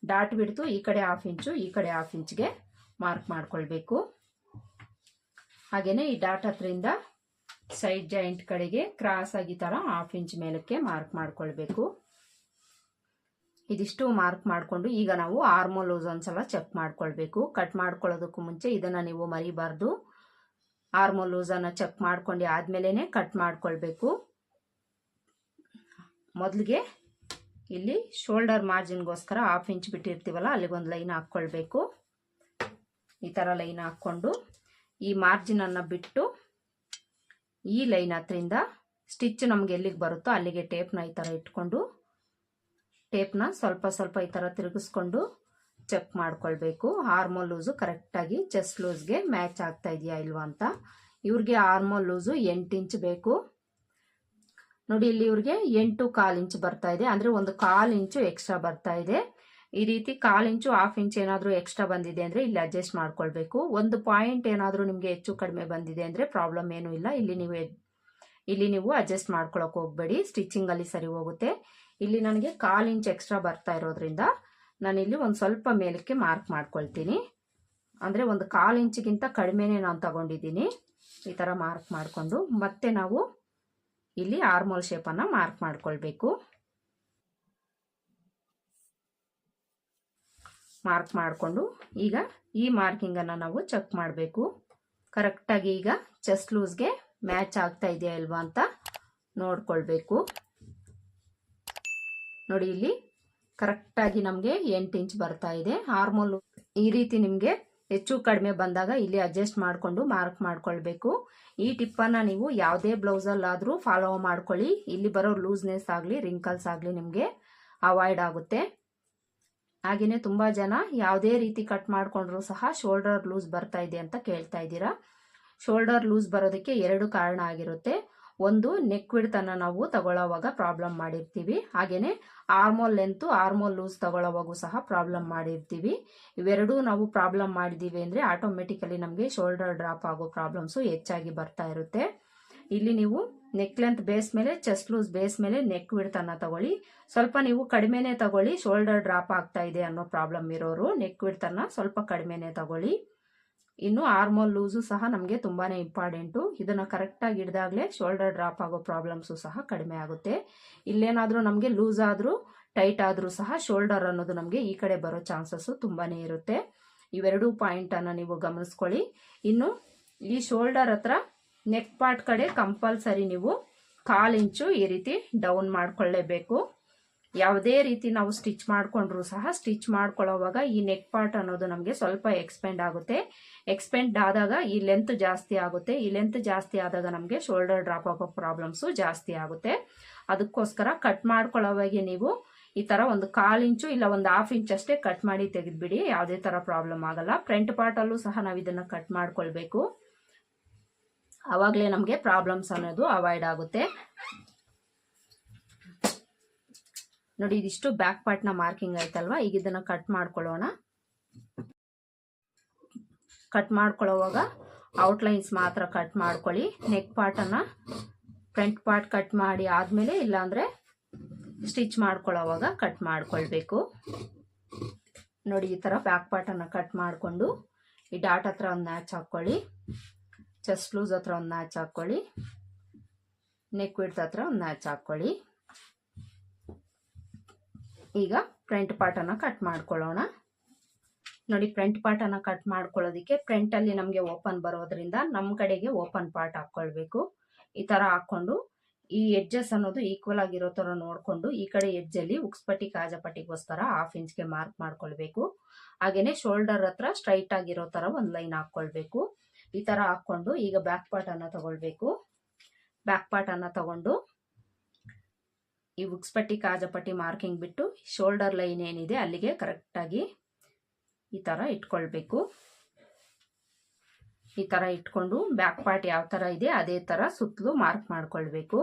ಡಾಟ್ ಬಿಡ್ತು ಈ ಕಡೆ ಹಾಫ್ ಇಂಚು, ಈ ಕಡೆ ಹಾಫ್ ಇಂಚ್ಗೆ ಮಾರ್ಕ್ ಮಾಡ್ಕೊಳ್ಬೇಕು. ಹಾಗೆಯೇ ಈ ಡಾಟ್ ಹತ್ತರಿಂದ ಸೈಡ್ ಜಾಯಿಂಟ್ ಕಡೆಗೆ ಕ್ರಾಸ್ ಆಗಿ ಥರ ಹಾಫ್ ಇಂಚ್ ಮೇಲಕ್ಕೆ ಮಾರ್ಕ್ ಮಾಡ್ಕೊಳ್ಬೇಕು. ಇದಿಷ್ಟು ಮಾರ್ಕ್ ಮಾಡಿಕೊಂಡು ಈಗ ನಾವು ಆರ್ಮೋ ಲೂಸ್ ಒಂದ್ಸಲ ಚೆಕ್ ಮಾಡ್ಕೊಳ್ಬೇಕು. ಕಟ್ ಮಾಡ್ಕೊಳ್ಳೋದಕ್ಕೂ ಮುಂಚೆ ಇದನ್ನು ನೀವು ಮರಿಬಾರ್ದು. ಆರ್ಮೋ ಲೂಸನ್ನು ಚೆಕ್ ಮಾಡ್ಕೊಂಡು ಆದಮೇಲೆ ಕಟ್ ಮಾಡ್ಕೊಳ್ಬೇಕು. ಮೊದಲಿಗೆ ಇಲ್ಲಿ ಶೋಲ್ಡರ್ ಮಾರ್ಜಿನ್ಗೋಸ್ಕರ ಹಾಫ್ ಇಂಚ್ ಬಿಟ್ಟಿರ್ತೀವಲ್ಲ ಅಲ್ಲಿಗೊಂದು ಲೈನ್ ಹಾಕ್ಕೊಳ್ಬೇಕು. ಈ ಥರ ಲೈನ್ ಹಾಕ್ಕೊಂಡು ಈ ಮಾರ್ಜಿನನ್ನು ಬಿಟ್ಟು ಈ ಲೈನ್ ಹತ್ರಿಂದ ಸ್ಟಿಚ್ ನಮ್ಗೆ ಎಲ್ಲಿಗೆ ಬರುತ್ತೋ ಅಲ್ಲಿಗೆ ಟೇಪ್ನ ಈ ಥರ ಇಟ್ಕೊಂಡು ಟೇಪ್ನ ಸ್ವಲ್ಪ ಸ್ವಲ್ಪ ಈ ಥರ ತಿರುಗಿಸ್ಕೊಂಡು ಚೆಕ್ ಮಾಡ್ಕೊಳ್ಬೇಕು. ಹಾರ್ಮೋಲ್ ಲೂಸು ಕರೆಕ್ಟಾಗಿ ಚೆಸ್ಟ್ ಲೂಸ್ಗೆ ಮ್ಯಾಚ್ ಆಗ್ತಾ ಇದೆಯಾ ಇಲ್ವಾ ಅಂತ. ಇವ್ರಿಗೆ ಹಾರ್ಮೋ ಲೂಸು ಎಂಟು ಇಂಚ್ ಬೇಕು. ನೋಡಿ, ಇಲ್ಲಿ ಇವ್ರಿಗೆ ಎಂಟು ಕಾಲು ಇಂಚ್ ಬರ್ತಾ ಇದೆ. ಅಂದರೆ ಒಂದು ಕಾಲು ಇಂಚು ಎಕ್ಸ್ಟ್ರಾ ಬರ್ತಾ ಇದೆ. ಈ ರೀತಿ ಕಾಲು ಇಂಚು ಹಾಫ್ ಇಂಚ್ ಏನಾದರೂ ಎಕ್ಸ್ಟ್ರಾ ಬಂದಿದೆ ಅಂದರೆ ಇಲ್ಲಿ ಅಡ್ಜಸ್ಟ್ ಮಾಡ್ಕೊಳ್ಬೇಕು. ಒಂದು ಪಾಯಿಂಟ್ ಏನಾದರೂ ನಿಮಗೆ ಹೆಚ್ಚು ಕಡಿಮೆ ಬಂದಿದೆ ಅಂದರೆ ಪ್ರಾಬ್ಲಮ್ ಏನೂ ಇಲ್ಲ. ಇಲ್ಲಿ ನೀವು ಇಲ್ಲಿ ನೀವು ಅಡ್ಜಸ್ಟ್ ಮಾಡ್ಕೊಳಕ್ಕೆ ಹೋಗಬೇಡಿ. ಸ್ಟಿಚಿಂಗಲ್ಲಿ ಸರಿ ಹೋಗುತ್ತೆ. ಇಲ್ಲಿ ನನಗೆ ಕಾಲು ಇಂಚ್ ಎಕ್ಸ್ಟ್ರಾ ಬರ್ತಾ ಇರೋದ್ರಿಂದ ನಾನಿಲ್ಲಿ ಒಂದು ಸ್ವಲ್ಪ ಮೇಲಕ್ಕೆ ಮಾರ್ಕ್ ಮಾಡ್ಕೊಳ್ತೀನಿ. ಅಂದರೆ ಒಂದು ಕಾಲು ಇಂಚಿಗಿಂತ ಕಡಿಮೆನೇ ನಾನು ತಗೊಂಡಿದ್ದೀನಿ. ಈ ಥರ ಮಾರ್ಕ್ ಮಾಡಿಕೊಂಡು ಮತ್ತೆ ನಾವು ಇಲ್ಲಿ ಆರ್ಮೋಲ್ ಶೇಪನ್ನು ಮಾರ್ಕ್ ಮಾಡಿಕೊಳ್ಬೇಕು. ಮಾರ್ಕ್ ಮಾಡಿಕೊಂಡು ಈಗ ಈ ಮಾರ್ಕಿಂಗನ್ನು ನಾವು ಚೆಕ್ ಮಾಡಬೇಕು. ಕರೆಕ್ಟಾಗಿ ಈಗ ಚೆಸ್ಟ್ ಲೂಸ್ಗೆ ಮ್ಯಾಚ್ ಆಗ್ತಾ ಇದೆಯಾ ಇಲ್ವಾ ಅಂತ ನೋಡ್ಕೊಳ್ಬೇಕು. ನೋಡಿ ಇಲ್ಲಿ ಕರೆಕ್ಟಾಗಿ ನಮಗೆ ಎಂಟು ಇಂಚ್ ಬರ್ತಾ ಇದೆ. ಆರ್ಮೋಲ್ ಈ ರೀತಿ ನಿಮಗೆ ಹೆಚ್ಚು ಕಡಿಮೆ ಬಂದಾಗ ಇಲ್ಲಿ ಅಡ್ಜಸ್ಟ್ ಮಾಡಿಕೊಂಡು ಮಾರ್ಕ್ ಮಾಡ್ಕೊಳ್ಬೇಕು. ಈ ಟಿಪ್ಪನ್ನು ನೀವು ಯಾವುದೇ ಬ್ಲೌಸಲ್ಲಾದರೂ ಫಾಲೋ ಮಾಡ್ಕೊಳ್ಳಿ. ಇಲ್ಲಿ ಬರೋ ಲೂಸ್ನೆಸ್ ಆಗಲಿ ರಿಂಕಲ್ಸ್ ಆಗಲಿ ನಿಮಗೆ ಅವಾಯ್ಡ್ ಆಗುತ್ತೆ. ಹಾಗೆಯೇ ತುಂಬ ಜನ ಯಾವುದೇ ರೀತಿ ಕಟ್ ಮಾಡಿಕೊಂಡ್ರೂ ಸಹ ಶೋಲ್ಡರ್ ಲೂಸ್ ಬರ್ತಾ ಇದೆ ಅಂತ ಕೇಳ್ತಾ ಇದ್ದೀರಾ. ಶೋಲ್ಡರ್ ಲೂಸ್ ಬರೋದಕ್ಕೆ ಎರಡು ಕಾರಣ ಆಗಿರುತ್ತೆ. ಒಂದು ನೆಕ್ ವಿಡ್ತನ್ನು ನಾವು ತಗೊಳ್ಳೋವಾಗ ಪ್ರಾಬ್ಲಮ್ ಮಾಡಿರ್ತೀವಿ. ಹಾಗೆಯೇ ಆರ್ಮೋಲ್ ಲೆಂತು ಆರ್ಮೋಲ್ ಲೂಸ್ ತಗೊಳ್ಳೋವಾಗೂ ಸಹ ಪ್ರಾಬ್ಲಮ್ ಮಾಡಿರ್ತೀವಿ. ಇವೆರಡೂ ನಾವು ಪ್ರಾಬ್ಲಮ್ ಮಾಡಿದ್ದೀವಿ ಅಂದರೆ ಆಟೋಮೆಟಿಕಲಿ ನಮಗೆ ಶೋಲ್ಡರ್ ಡ್ರಾಪ್ ಆಗೋ ಪ್ರಾಬ್ಲಮ್ಸು ಹೆಚ್ಚಾಗಿ ಬರ್ತಾ ಇರುತ್ತೆ. ಇಲ್ಲಿ ನೀವು ನೆಕ್ ಲೆಂತ್ ಬೇಸ್ ಮೇಲೆ ಚೆಸ್ಟ್ ಲೂಸ್ ಬೇಸ್ ಮೇಲೆ ನೆಕ್ ವಿಡ್ತನ್ನು ತಗೊಳ್ಳಿ. ಸ್ವಲ್ಪ ನೀವು ಕಡಿಮೆನೇ ತಗೊಳ್ಳಿ ಶೋಲ್ಡರ್ ಡ್ರಾಪ್ ಆಗ್ತಾ ಇದೆ ಅನ್ನೋ ಪ್ರಾಬ್ಲಮ್ ಇರೋರು ನೆಕ್ ವಿಡ್ತನ್ನು ಸ್ವಲ್ಪ ಕಡಿಮೆನೇ ತಗೊಳ್ಳಿ. ಇನ್ನು ಆರ್ಮೋಲ್ ಲೂಸು ಸಹ ನಮಗೆ ತುಂಬಾ ಇಂಪಾರ್ಟೆಂಟು ಇದನ್ನು ಕರೆಕ್ಟಾಗಿ ಹಿಡಿದಾಗಲೇ ಶೋಲ್ಡರ್ ಡ್ರಾಪ್ ಆಗೋ ಪ್ರಾಬ್ಲಮ್ಸು ಸಹ ಕಡಿಮೆ ಆಗುತ್ತೆ. ಇಲ್ಲೇನಾದರೂ ನಮಗೆ ಲೂಸ್ ಆದರೂ ಟೈಟ್ ಆದರೂ ಸಹ ಶೋಲ್ಡರ್ ಅನ್ನೋದು ನಮಗೆ ಈ ಕಡೆ ಬರೋ ಚಾನ್ಸಸ್ಸು ತುಂಬಾ ಇರುತ್ತೆ. ಇವೆರಡೂ ಪಾಯಿಂಟನ್ನು ನೀವು ಗಮನಿಸ್ಕೊಳ್ಳಿ. ಇನ್ನು ಈ ಶೋಲ್ಡರ್ ಹತ್ರ ನೆಕ್ ಪಾರ್ಟ್ ಕಡೆ ಕಂಪಲ್ಸರಿ ನೀವು ಕಾಲು ಇಂಚು ಈ ರೀತಿ ಡೌನ್ ಮಾಡ್ಕೊಳ್ಳೇಬೇಕು. ಯಾವುದೇ ರೀತಿ ನಾವು ಸ್ಟಿಚ್ ಮಾಡಿಕೊಂಡ್ರೂ ಸಹ ಸ್ಟಿಚ್ ಮಾಡ್ಕೊಳ್ಳೋವಾಗ ಈ ನೆಕ್ ಪಾರ್ಟ್ ಅನ್ನೋದು ನಮಗೆ ಸ್ವಲ್ಪ ಎಕ್ಸ್ಪೆಂಡ್ ಆಗುತ್ತೆ. ಎಕ್ಸ್ಪೆಂಡ್ ಆದಾಗ ಈ ಲೆಂತ್ ಜಾಸ್ತಿ ಆಗುತ್ತೆ. ಈ ಲೆಂತ್ ಜಾಸ್ತಿ ಆದಾಗ ನಮಗೆ ಶೋಲ್ಡರ್ ಡ್ರಾಪ್ ಆಗೋ ಪ್ರಾಬ್ಲಮ್ಸು ಜಾಸ್ತಿ ಆಗುತ್ತೆ. ಅದಕ್ಕೋಸ್ಕರ ಕಟ್ ಮಾಡ್ಕೊಳ್ಳೋವಾಗೆ ನೀವು ಈ ಥರ ಒಂದು ಕಾಲು ಇಂಚು ಇಲ್ಲ ಒಂದು ಹಾಫ್ ಇಂಚ್ ಅಷ್ಟೇ ಕಟ್ ಮಾಡಿ ತೆಗೆದುಬಿಡಿ, ಯಾವುದೇ ಥರ ಪ್ರಾಬ್ಲಮ್ ಆಗಲ್ಲ. ಫ್ರಂಟ್ ಪಾರ್ಟಲ್ಲೂ ಸಹ ನಾವು ಇದನ್ನು ಕಟ್ ಮಾಡ್ಕೊಳ್ಬೇಕು. ಆವಾಗಲೇ ನಮಗೆ ಪ್ರಾಬ್ಲಮ್ಸ್ ಅನ್ನೋದು ಅವಾಯ್ಡ್ ಆಗುತ್ತೆ. ನೋಡಿ, ಇದಿಷ್ಟು ಬ್ಯಾಕ್ ಪಾರ್ಟ್ನ ಮಾರ್ಕಿಂಗ್ ಆಯ್ತಲ್ವಾ? ಈಗ ಇದನ್ನ ಕಟ್ ಮಾಡ್ಕೊಳ್ಳೋಣ. ಕಟ್ ಮಾಡ್ಕೊಳ್ಳೋವಾಗ ಔಟ್ಲೈನ್ಸ್ ಮಾತ್ರ ಕಟ್ ಮಾಡ್ಕೊಳ್ಳಿ. ನೆಕ್ ಪಾರ್ಟನ್ನು ಫ್ರಂಟ್ ಪಾರ್ಟ್ ಕಟ್ ಮಾಡಿ ಆದಮೇಲೆ ಇಲ್ಲಾಂದರೆ ಸ್ಟಿಚ್ ಮಾಡ್ಕೊಳ್ಳೋವಾಗ ಕಟ್ ಮಾಡ್ಕೊಳ್ಬೇಕು. ನೋಡಿ, ಈ ಥರ ಬ್ಯಾಕ್ ಪಾರ್ಟನ್ನು ಕಟ್ ಮಾಡಿಕೊಂಡು ಈ ಡಾಟ್ ಹತ್ರ ಒಂದು ಮ್ಯಾಚ್ ಹಾಕ್ಕೊಳ್ಳಿ. ಚೆಸ್ಟ್ ಲೂಸ್ ಹತ್ರ ಒಂದು ಮ್ಯಾಚ್ ಹಾಕ್ಕೊಳ್ಳಿ. ನೆಕ್ ವಿಡ್ತ್ ಹತ್ರ ಒಂದು ಮ್ಯಾಚ್ ಹಾಕ್ಕೊಳ್ಳಿ. ಈಗ ಫ್ರಂಟ್ ಪಾರ್ಟನ್ನು ಕಟ್ ಮಾಡ್ಕೊಳ್ಳೋಣ. ನೋಡಿ ಫ್ರಂಟ್ ಪಾರ್ಟನ್ನು ಕಟ್ ಮಾಡ್ಕೊಳ್ಳೋದಕ್ಕೆ ಫ್ರಂಟಲ್ಲಿ ನಮಗೆ ಓಪನ್ ಬರೋದ್ರಿಂದ ನಮ್ಮ ಕಡೆಗೆ ಓಪನ್ ಪಾರ್ಟ್ ಹಾಕ್ಕೊಳ್ಬೇಕು. ಈ ಥರ ಹಾಕ್ಕೊಂಡು ಈ ಎಡ್ಜಸ್ ಅನ್ನೋದು ಈಕ್ವಲ್ ಆಗಿರೋ ಥರ ನೋಡಿಕೊಂಡು ಈ ಕಡೆ ಎಡ್ಜಲ್ಲಿ ಉಕ್ಸ್ಪಟ್ಟಿ ಕಾಜಪಟ್ಟಿಗೋಸ್ಕರ ಹಾಫ್ ಇಂಚ್ಗೆ ಮಾರ್ಕ್ ಮಾಡ್ಕೊಳ್ಬೇಕು. ಹಾಗೆಯೇ ಶೋಲ್ಡರ್ ಹತ್ರ ಸ್ಟ್ರೈಟ್ ಆಗಿರೋ ಥರ ಒಂದು ಲೈನ್ ಹಾಕ್ಕೊಳ್ಬೇಕು. ಈ ಥರ ಹಾಕ್ಕೊಂಡು ಈಗ ಬ್ಯಾಕ್ ಪಾರ್ಟನ್ನು ತಗೊಳ್ಬೇಕು. ಬ್ಯಾಕ್ ಪಾರ್ಟನ್ನು ತಗೊಂಡು ಈ ಉಕ್ಸ್ಪಟ್ಟಿ ಕಾಜಪಟ್ಟಿ ಮಾರ್ಕಿಂಗ್ ಬಿಟ್ಟು ಶೋಲ್ಡರ್ ಲೈನ್ ಏನಿದೆ ಅಲ್ಲಿಗೆ ಕರೆಕ್ಟಾಗಿ ಈ ಥರ ಇಟ್ಕೊಳ್ಬೇಕು. ಈ ಥರ ಇಟ್ಕೊಂಡು ಬ್ಯಾಕ್ ಪಾರ್ಟ್ ಯಾವ ಥರ ಇದೆ ಅದೇ ಥರ ಸುತ್ತಲೂ ಮಾರ್ಕ್ ಮಾಡಿಕೊಳ್ಬೇಕು.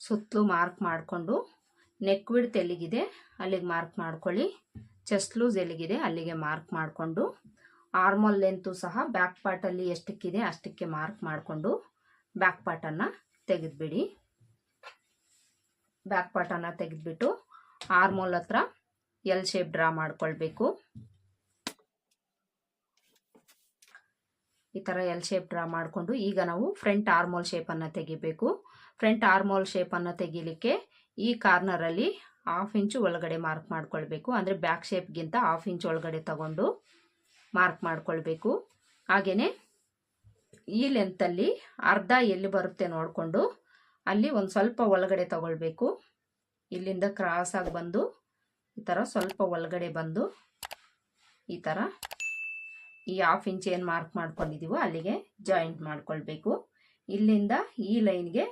ಸುತ್ತಲೂ ಮಾರ್ಕ್ ಮಾಡಿಕೊಂಡು ನೆಕ್ ವಿಡ್ ತೆಲಿಗಿದೆ ಅಲ್ಲಿಗೆ ಮಾರ್ಕ್ ಮಾಡ್ಕೊಳ್ಳಿ. ಚೆಸ್ಟ್ ಲೂಸ್ ಎಲ್ಲಿಗಿದೆ ಅಲ್ಲಿಗೆ ಮಾರ್ಕ್ ಮಾಡಿಕೊಂಡು. ಆರ್ಮಲ್ ಲೆಂತು ಸಹ ಬ್ಯಾಕ್ ಪಾರ್ಟಲ್ಲಿ ಎಷ್ಟಕ್ಕಿದೆ ಅಷ್ಟಕ್ಕೆ ಮಾರ್ಕ್ ಮಾಡಿಕೊಂಡು ಬ್ಯಾಕ್ ಪಾರ್ಟನ್ನು ತೆಗೆದುಬಿಡಿ. ಬ್ಯಾಕ್ ಪಾರ್ಟನ್ನು ತೆಗೆದ್ಬಿಟ್ಟು ಆರ್ಮೋಲ್ ಹತ್ರ ಎಲ್ ಶೇಪ್ ಡ್ರಾ ಮಾಡ್ಕೊಳ್ಬೇಕು. ಈ ಥರ ಎಲ್ ಶೇಪ್ ಡ್ರಾ ಮಾಡಿಕೊಂಡು ಈಗ ನಾವು ಫ್ರಂಟ್ ಆರ್ಮೋಲ್ ಶೇಪನ್ನು ತೆಗಿಬೇಕು. ಫ್ರಂಟ್ ಆರ್ಮೋಲ್ ಶೇಪನ್ನು ತೆಗಿಲಿಕ್ಕೆ ಈ ಕಾರ್ನರಲ್ಲಿ ಹಾಫ್ ಇಂಚು ಒಳಗಡೆ ಮಾರ್ಕ್ ಮಾಡ್ಕೊಳ್ಬೇಕು. ಅಂದರೆ ಬ್ಯಾಕ್ ಶೇಪ್ಗಿಂತ ಹಾಫ್ ಇಂಚ್ ಒಳಗಡೆ ತಗೊಂಡು ಮಾರ್ಕ್ ಮಾಡ್ಕೊಳ್ಬೇಕು. ಹಾಗೆಯೇ ಈ ಲೆಂತಲ್ಲಿ ಅರ್ಧ ಎಲ್ಲಿ ಬರುತ್ತೆ ನೋಡಿಕೊಂಡು ಅಲ್ಲಿ ಒಂದು ಸ್ವಲ್ಪ ಒಳಗಡೆ ತಗೊಳ್ಬೇಕು. ಇಲ್ಲಿಂದ ಕ್ರಾಸಾಗಿ ಬಂದು ಈ ಥರ ಸ್ವಲ್ಪ ಒಳಗಡೆ ಬಂದು ಈ ಥರ ಈ ಹಾಫ್ ಇಂಚ್ ಏನು ಮಾರ್ಕ್ ಮಾಡ್ಕೊಂಡಿದ್ದೀವೋ ಅಲ್ಲಿಗೆ ಜಾಯಿಂಟ್ ಮಾಡ್ಕೊಳ್ಬೇಕು. ಇಲ್ಲಿಂದ ಈ ಲೈನ್ಗೆ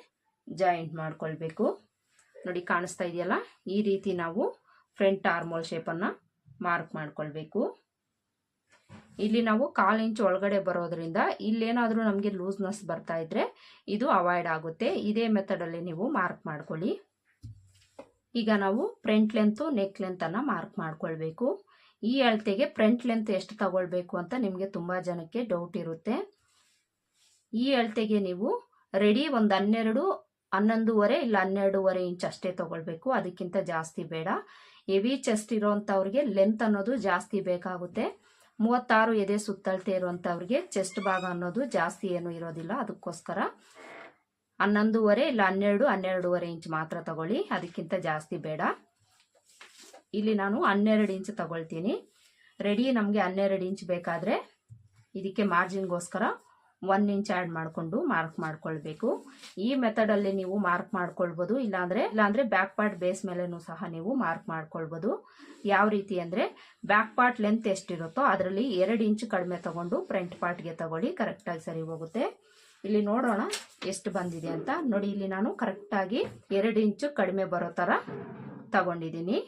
ಜಾಯಿಂಟ್ ಮಾಡ್ಕೊಳ್ಬೇಕು. ನೋಡಿ, ಕಾಣಿಸ್ತಾ ಇದೆಯಲ್ಲ? ಈ ರೀತಿ ನಾವು ಫ್ರಂಟ್ ಆರ್ಮೋಲ್ ಶೇಪನ್ನು ಮಾರ್ಕ್ ಮಾಡ್ಕೊಳ್ಬೇಕು. ಇಲ್ಲಿ ನಾವು ಕಾಲು ಇಂಚ್ ಒಳಗಡೆ ಬರೋದ್ರಿಂದ ಇಲ್ಲೇನಾದರೂ ನಮಗೆ ಲೂಸ್ನೆಸ್ ಬರ್ತಾ ಇದ್ರೆ ಇದು ಅವಾಯ್ಡ್ ಆಗುತ್ತೆ. ಇದೇ ಮೆಥಡಲ್ಲಿ ನೀವು ಮಾರ್ಕ್ ಮಾಡ್ಕೊಳ್ಳಿ. ಈಗ ನಾವು ಫ್ರಂಟ್ ಲೆಂತು ನೆಕ್ ಲೆಂತನ್ನು ಮಾರ್ಕ್ ಮಾಡ್ಕೊಳ್ಬೇಕು. ಈ ಅಳತೆಗೆ ಫ್ರಂಟ್ ಲೆಂತ್ ಎಷ್ಟು ತಗೊಳ್ಬೇಕು ಅಂತ ನಿಮಗೆ ತುಂಬ ಜನಕ್ಕೆ ಡೌಟ್ ಇರುತ್ತೆ. ಈ ಅಳತೆಗೆ ನೀವು ರೆಡಿ ಒಂದು ಹನ್ನೆರಡು ಹನ್ನೊಂದೂವರೆ ಇಲ್ಲ ಹನ್ನೆರಡೂವರೆ ಇಂಚ್ ಅಷ್ಟೇ ತಗೊಳ್ಬೇಕು. ಅದಕ್ಕಿಂತ ಜಾಸ್ತಿ ಬೇಡ. ಹೆವಿ ಚೆಸ್ಟ್ ಇರೋವಂಥವ್ರಿಗೆ ಲೆಂತ್ ಅನ್ನೋದು ಜಾಸ್ತಿ ಬೇಕಾಗುತ್ತೆ. ಮೂವತ್ತಾರು ಎದೆ ಸುತ್ತಳತೆ ಇರುವಂಥವ್ರಿಗೆ ಚೆಸ್ಟ್ ಭಾಗ ಅನ್ನೋದು ಜಾಸ್ತಿ ಏನು ಇರೋದಿಲ್ಲ. ಅದಕ್ಕೋಸ್ಕರ ಹನ್ನೊಂದೂವರೆ ಇಲ್ಲ ಹನ್ನೆರಡು, ಹನ್ನೆರಡೂವರೆ ಇಂಚ್ ಮಾತ್ರ ತಗೊಳ್ಳಿ. ಅದಕ್ಕಿಂತ ಜಾಸ್ತಿ ಬೇಡ. ಇಲ್ಲಿ ನಾನು ಹನ್ನೆರಡು ಇಂಚ್ ತಗೊಳ್ತೀನಿ. ರೆಡಿ ನಮಗೆ ಹನ್ನೆರಡು ಇಂಚ್ ಬೇಕಾದರೆ. ಇದಕ್ಕೆ ಮಾರ್ಜಿನ್ಗೋಸ್ಕರ ಒನ್ ಇಂಚ್ ಆ್ಯಡ್ ಮಾಡಿಕೊಂಡು ಮಾರ್ಕ್ ಮಾಡ್ಕೊಳ್ಬೇಕು. ಈ ಮೆಥಡಲ್ಲಿ ನೀವು ಮಾರ್ಕ್ ಮಾಡ್ಕೊಳ್ಬೋದು, ಇಲ್ಲಾಂದರೆ ಇಲ್ಲಾಂದರೆ ಬ್ಯಾಕ್ ಪಾರ್ಟ್ ಬೇಸ್ ಮೇಲೆನೂ ಸಹ ನೀವು ಮಾರ್ಕ್ ಮಾಡ್ಕೊಳ್ಬೋದು. ಯಾವ ರೀತಿ ಅಂದರೆ ಬ್ಯಾಕ್ ಪಾರ್ಟ್ ಲೆಂತ್ ಎಷ್ಟಿರುತ್ತೋ ಅದರಲ್ಲಿ ಎರಡು ಇಂಚು ಕಡಿಮೆ ತಗೊಂಡು ಫ್ರಂಟ್ ಪಾರ್ಟ್ಗೆ ತಗೊಳ್ಳಿ ಕರೆಕ್ಟಾಗಿ ಸರಿ ಹೋಗುತ್ತೆ. ಇಲ್ಲಿ ನೋಡೋಣ ಎಷ್ಟು ಬಂದಿದೆ ಅಂತ. ನೋಡಿ, ಇಲ್ಲಿ ನಾನು ಕರೆಕ್ಟಾಗಿ ಎರಡು ಇಂಚು ಕಡಿಮೆ ಬರೋ ಥರ ತಗೊಂಡಿದ್ದೀನಿ.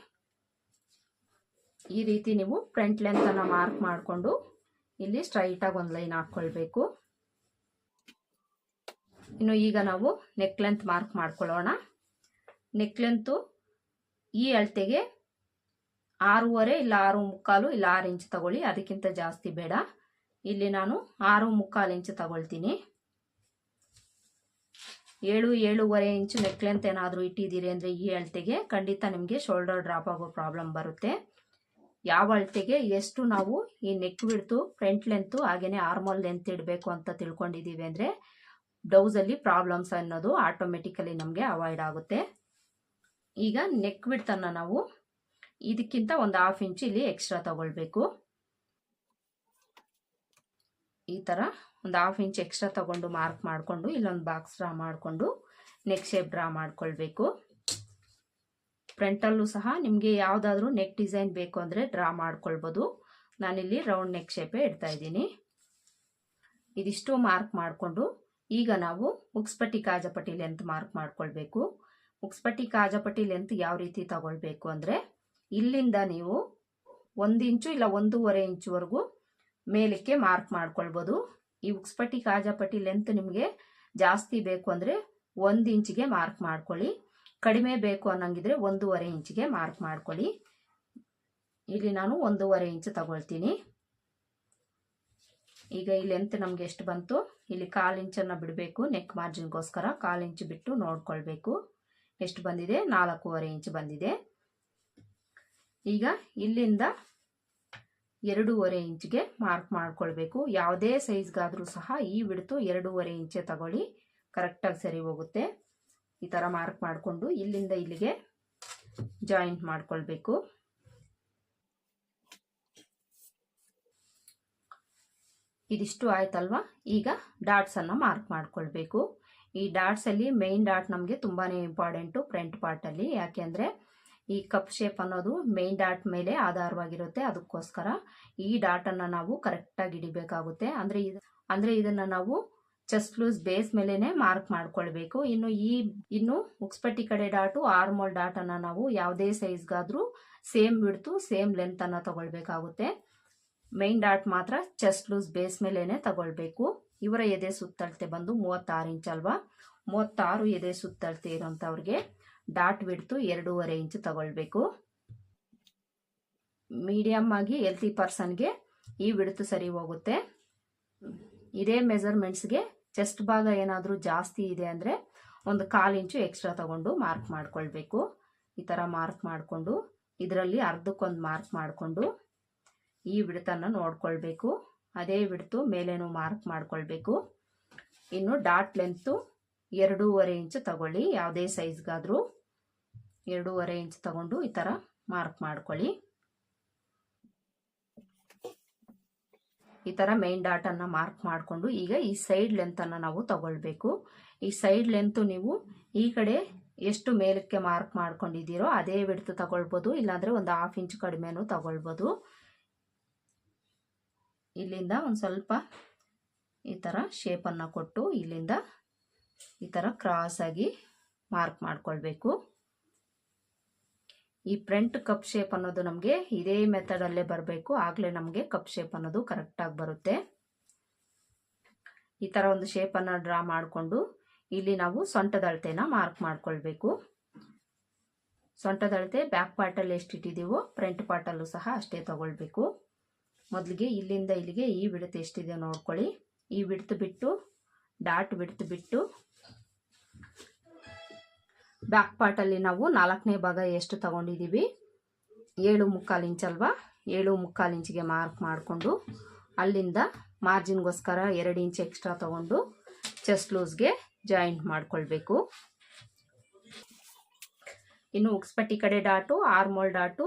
ಈ ರೀತಿ ನೀವು ಫ್ರಂಟ್ ಲೆಂತನ್ನು ಮಾರ್ಕ್ ಮಾಡಿಕೊಂಡು ಇಲ್ಲಿ ಸ್ಟ್ರೈಟಾಗಿ ಒಂದು ಲೈನ್ ಹಾಕ್ಕೊಳ್ಬೇಕು ಇನ್ನು ಈಗ ನಾವು ನೆಕ್ ಲೆಂತ್ ಮಾರ್ಕ್ ಮಾಡ್ಕೊಳ್ಳೋಣ. ನೆಕ್ ಲೆಂತು ಈ ಅಳತೆಗೆ ಆರೂವರೆ ಇಲ್ಲ ಆರು ಮುಕ್ಕಾಲು ಇಲ್ಲ ಆರು ಇಂಚ್ ತಗೊಳ್ಳಿ, ಅದಕ್ಕಿಂತ ಜಾಸ್ತಿ ಬೇಡ. ಇಲ್ಲಿ ನಾನು ಆರು ಮುಕ್ಕಾಲು ಇಂಚ್ ತಗೊಳ್ತೀನಿ. ಏಳು, ಏಳುವರೆ ಇಂಚು ನೆಕ್ ಲೆಂತ್ ಏನಾದರೂ ಇಟ್ಟಿದ್ದೀರಿ ಅಂದರೆ ಈ ಅಳತೆಗೆ ಖಂಡಿತ ನಿಮಗೆ ಶೋಲ್ಡರ್ ಡ್ರಾಪ್ ಆಗೋ ಪ್ರಾಬ್ಲಮ್ ಬರುತ್ತೆ. ಯಾವ ಅಳತೆಗೆ ಎಷ್ಟು ನಾವು ಈ ನೆಕ್ ಬಿಡ್ತು ಫ್ರಂಟ್ ಲೆಂತು ಹಾಗೆಯೇ ಆರ್ಮಲ್ ಲೆಂತ್ ಇಡಬೇಕು ಅಂತ ತಿಳ್ಕೊಂಡಿದ್ದೀವಿ ಅಂದರೆ ಬ್ಲೌಸಲ್ಲಿ ಪ್ರಾಬ್ಲಮ್ಸ್ ಅನ್ನೋದು ಆಟೋಮೆಟಿಕಲಿ ನಮಗೆ ಅವಾಯ್ಡ್ ಆಗುತ್ತೆ. ಈಗ ನೆಕ್ ಬಿಡ್ತನ್ನು ನಾವು ಇದಕ್ಕಿಂತ ಒಂದು ಹಾಫ್ ಇಂಚ್ ಇಲ್ಲಿ ಎಕ್ಸ್ಟ್ರಾ ತಗೊಳ್ಬೇಕು. ಈ ಥರ ಒಂದು ಹಾಫ್ ಇಂಚ್ ಎಕ್ಸ್ಟ್ರಾ ತಗೊಂಡು ಮಾರ್ಕ್ ಮಾಡಿಕೊಂಡು ಇಲ್ಲೊಂದು ಬಾಕ್ಸ್ ಡ್ರಾ ಮಾಡಿಕೊಂಡು ನೆಕ್ ಶೇಪ್ ಡ್ರಾ ಮಾಡ್ಕೊಳ್ಬೇಕು. ಫ್ರಂಟಲ್ಲೂ ಸಹ ನಿಮಗೆ ಯಾವುದಾದ್ರೂ ನೆಕ್ ಡಿಸೈನ್ ಬೇಕು ಅಂದರೆ ಡ್ರಾ ಮಾಡ್ಕೊಳ್ಬೋದು. ನಾನಿಲ್ಲಿ ರೌಂಡ್ ನೆಕ್ ಶೇಪೇ ಇಡ್ತಾ ಇದ್ದೀನಿ. ಇದಿಷ್ಟು ಮಾರ್ಕ್ ಮಾಡಿಕೊಂಡು ಈಗ ನಾವು ಉಕ್ಸ್ಪಟ್ಟಿ ಕಾಜಪಟ್ಟಿ ಲೆಂತ್ ಮಾರ್ಕ್ ಮಾಡ್ಕೊಳ್ಬೇಕು. ಉಕ್ಸ್ಪಟ್ಟಿ ಕಾಜಪಟ್ಟಿ ಲೆಂತ್ ಯಾವ ರೀತಿ ತಗೊಳ್ಬೇಕು ಅಂದರೆ, ಇಲ್ಲಿಂದ ನೀವು ಒಂದು ಇಂಚು ಇಲ್ಲ ಒಂದೂವರೆ ಇಂಚುವರೆಗೂ ಮೇಲಕ್ಕೆ ಮಾರ್ಕ್ ಮಾಡ್ಕೊಳ್ಬೋದು. ಈ ಉಕ್ಸ್ಪಟ್ಟಿ ಕಾಜಪಟ್ಟಿ ಲೆಂತ್ ನಿಮಗೆ ಜಾಸ್ತಿ ಬೇಕು ಅಂದರೆ ಒಂದು ಇಂಚಿಗೆ ಮಾರ್ಕ್ ಮಾಡ್ಕೊಳ್ಳಿ. ಕಡಿಮೆ ಬೇಕು ಅನ್ನಂಗಿದ್ರೆ ಒಂದೂವರೆ ಇಂಚಿಗೆ ಮಾರ್ಕ್ ಮಾಡ್ಕೊಳ್ಳಿ. ಇಲ್ಲಿ ನಾನು ಒಂದೂವರೆ ಇಂಚು ತಗೊಳ್ತೀನಿ. ಈಗ ಈ ಲೆಂತ್ ನಮಗೆ ಎಷ್ಟು ಬಂತು? ಇಲ್ಲಿ ಕಾಲು ಇಂಚನ್ನು ಬಿಡಬೇಕು ನೆಕ್ ಮಾರ್ಜಿನ್ಗೋಸ್ಕರ ಕಾಲು ಇಂಚು ಬಿಟ್ಟು ನೋಡ್ಕೊಳ್ಬೇಕು. ಎಷ್ಟು ಬಂದಿದೆ? ನಾಲ್ಕೂವರೆ ಇಂಚು ಬಂದಿದೆ. ಈಗ ಇಲ್ಲಿಂದ ಎರಡೂವರೆ ಇಂಚ್ಗೆ ಮಾರ್ಕ್ ಮಾಡ್ಕೊಳ್ಬೇಕು. ಯಾವುದೇ ಸೈಜ್ಗಾದರೂ ಸಹ ಈ ಬಿಡ್ತು ಎರಡೂವರೆ ಇಂಚೆ ತಗೊಳ್ಳಿ. ಕರೆಕ್ಟಾಗಿ ಸರಿ ಹೋಗುತ್ತೆ. ಈ ಥರ ಮಾರ್ಕ್ ಮಾಡಿಕೊಂಡು ಇಲ್ಲಿಂದ ಇಲ್ಲಿಗೆ ಜಾಯಿಂಟ್ ಮಾಡ್ಕೊಳ್ಬೇಕು. ಇದಿಷ್ಟು ಆಯ್ತಲ್ವಾ? ಈಗ ಡಾಟ್ಸನ್ನು ಮಾರ್ಕ್ ಮಾಡ್ಕೊಳ್ಬೇಕು. ಈ ಡಾಟ್ಸಲ್ಲಿ ಮೇಯ್ನ್ ಡಾಟ್ ನಮಗೆ ತುಂಬಾ ಇಂಪಾರ್ಟೆಂಟು ಫ್ರಂಟ್ ಪಾರ್ಟಲ್ಲಿ ಯಾಕೆಂದರೆ ಈ ಕಪ್ ಶೇಪ್ ಅನ್ನೋದು ಮೇಯ್ನ್ ಡಾಟ್ ಮೇಲೆ ಆಧಾರವಾಗಿರುತ್ತೆ. ಅದಕ್ಕೋಸ್ಕರ ಈ ಡಾಟನ್ನು ನಾವು ಕರೆಕ್ಟಾಗಿ ಹಿಡಿಬೇಕಾಗುತ್ತೆ. ಅಂದರೆ ಇದು, ಅಂದರೆ ಇದನ್ನು ನಾವು ಚೆಸ್ಟ್ ಲೂಸ್ ಬೇಸ್ ಮೇಲೇ ಮಾರ್ಕ್ ಮಾಡ್ಕೊಳ್ಬೇಕು. ಇನ್ನು ಈ, ಇನ್ನು ಉಕ್ಸ್ಪಟ್ಟಿ ಕಡೆ ಡಾಟು ಆರ್ಮೋಲ್ ಡಾಟನ್ನು ನಾವು ಯಾವುದೇ ಸೈಜ್ಗಾದರೂ ಸೇಮ್ ಬಿಡ್ತು ಸೇಮ್ ಲೆಂತನ್ನು ತಗೊಳ್ಬೇಕಾಗುತ್ತೆ. ಮೈನ್ ಡಾಟ್ ಮಾತ್ರ ಚೆಸ್ಟ್ ಲೂಸ್ ಬೇಸ್ ಮೇಲೇನೆ ತಗೊಳ್ಬೇಕು. ಇವರ ಎದೆ ಸುತ್ತಳತೆ ಬಂದು ಮೂವತ್ತಾರು ಇಂಚ್ ಅಲ್ವಾ? ಮೂವತ್ತಾರು ಎದೆ ಸುತ್ತಳತೆ ಇರೋಂಥವ್ರಿಗೆ ಡಾಟ್ ಬಿಡ್ತು ಎರಡೂವರೆ ಇಂಚ್ ತಗೊಳ್ಬೇಕು. ಮೀಡಿಯಮ್ ಆಗಿ ಎಲ್ತಿ ಪರ್ಸನ್ಗೆ ಈ ಬಿಡ್ತು ಸರಿ ಹೋಗುತ್ತೆ. ಇದೇ ಮೆಜರ್ಮೆಂಟ್ಸ್ಗೆ ಚೆಸ್ಟ್ ಭಾಗ ಏನಾದರೂ ಜಾಸ್ತಿ ಇದೆ ಅಂದರೆ ಒಂದು ಕಾಲು ಇಂಚು ಎಕ್ಸ್ಟ್ರಾ ತಗೊಂಡು ಮಾರ್ಕ್ ಮಾಡ್ಕೊಳ್ಬೇಕು. ಈ ಥರ ಮಾರ್ಕ್ ಮಾಡಿಕೊಂಡು, ಇದರಲ್ಲಿ ಅರ್ಧಕ್ಕೊಂದು ಮಾರ್ಕ್ ಮಾಡಿಕೊಂಡು ಈ ಬಿಡ್ತನ್ನು ನೋಡ್ಕೊಳ್ಬೇಕು. ಅದೇ ಬಿಡ್ತು, ಮೇಲೇನು ಮಾರ್ಕ್ ಮಾಡ್ಕೊಳ್ಬೇಕು. ಇನ್ನು ಡಾಟ್ ಲೆಂತು ಎರಡೂವರೆ ಇಂಚು ತಗೊಳ್ಳಿ, ಯಾವುದೇ ಸೈಜ್ಗಾದರೂ. ಎರಡೂವರೆ ಇಂಚು ತಗೊಂಡು ಈ ಥರ ಮಾರ್ಕ್ ಮಾಡ್ಕೊಳ್ಳಿ. ಈ ಥರ ಮೇನ್ ಡಾಟನ್ನು ಮಾರ್ಕ್ ಮಾಡಿಕೊಂಡು ಈಗ ಈ ಸೈಡ್ ಲೆಂತನ್ನು ನಾವು ತಗೊಳ್ಬೇಕು. ಈ ಸೈಡ್ ಲೆಂತು ನೀವು ಈ ಕಡೆ ಎಷ್ಟು ಮೇಲಕ್ಕೆ ಮಾರ್ಕ್ ಮಾಡ್ಕೊಂಡಿದ್ದೀರೋ ಅದೇ ಬಿಡ್ತು ತಗೊಳ್ಬೋದು, ಇಲ್ಲಾಂದರೆ ಒಂದು ಹಾಫ್ ಇಂಚ್ ಕಡಿಮೆನೂ ತಗೊಳ್ಬೋದು. ಇಲ್ಲಿಂದ ಒಂದು ಸ್ವಲ್ಪ ಈ ಥರ ಶೇಪನ್ನು ಕೊಟ್ಟು ಇಲ್ಲಿಂದ ಈ ಥರ ಕ್ರಾಸಾಗಿ ಮಾರ್ಕ್ ಮಾಡಿಕೊಳ್ಬೇಕು. ಈ ಫ್ರಂಟ್ ಕಪ್ ಶೇಪ್ ಅನ್ನೋದು ನಮಗೆ ಇದೇ ಮೆಥಡಲ್ಲೇ ಬರಬೇಕು. ಆಗಲೇ ನಮಗೆ ಕಪ್ ಶೇಪ್ ಅನ್ನೋದು ಕರೆಕ್ಟಾಗಿ ಬರುತ್ತೆ. ಈ ಥರ ಒಂದು ಶೇಪನ್ನು ಡ್ರಾ ಮಾಡಿಕೊಂಡು ಇಲ್ಲಿ ನಾವು ಸೊಂಟದ ಅಳತೆನ ಮಾರ್ಕ್ ಮಾಡಿಕೊಳ್ಬೇಕು. ಸೊಂಟದ ಅಳತೆ ಬ್ಯಾಕ್ ಪಾರ್ಟಲ್ಲಿ ಎಷ್ಟು ಇಟ್ಟಿದ್ದೀವೋ ಫ್ರಂಟ್ ಪಾರ್ಟಲ್ಲೂ ಸಹ ಅಷ್ಟೇ ತಗೊಳ್ಬೇಕು. ಮೊದಲಿಗೆ ಇಲ್ಲಿಂದ ಇಲ್ಲಿಗೆ ಈ ಬಿಡುತ್ತೆ ಎಷ್ಟಿದೆ ನೋಡ್ಕೊಳ್ಳಿ. ಈ ಬಿಡ್ತು ಬಿಟ್ಟು, ಡಾಟ್ ಬಿಡ್ತು ಬಿಟ್ಟು, ಬ್ಯಾಕ್ ಪಾರ್ಟಲ್ಲಿ ನಾವು ನಾಲ್ಕನೇ ಭಾಗ ಎಷ್ಟು ತಗೊಂಡಿದ್ದೀವಿ ಏಳು ಮುಕ್ಕಾಲು ಇಂಚ್ ಅಲ್ವಾ? ಏಳು ಮುಕ್ಕಾಲು ಇಂಚಿಗೆ ಮಾರ್ಕ್ ಮಾಡಿಕೊಂಡು ಅಲ್ಲಿಂದ ಮಾರ್ಜಿನ್ಗೋಸ್ಕರ ಎರಡು ಇಂಚ್ ಎಕ್ಸ್ಟ್ರಾ ತಗೊಂಡು ಚೆಸ್ಟ್ ಲೂಸ್ಗೆ ಜಾಯಿಂಟ್ ಮಾಡಿಕೊಳ್ಬೇಕು. ಇನ್ನು ಉಕ್ಸ್ಪಟ್ಟಿ ಕಡೆ dot, armhole dot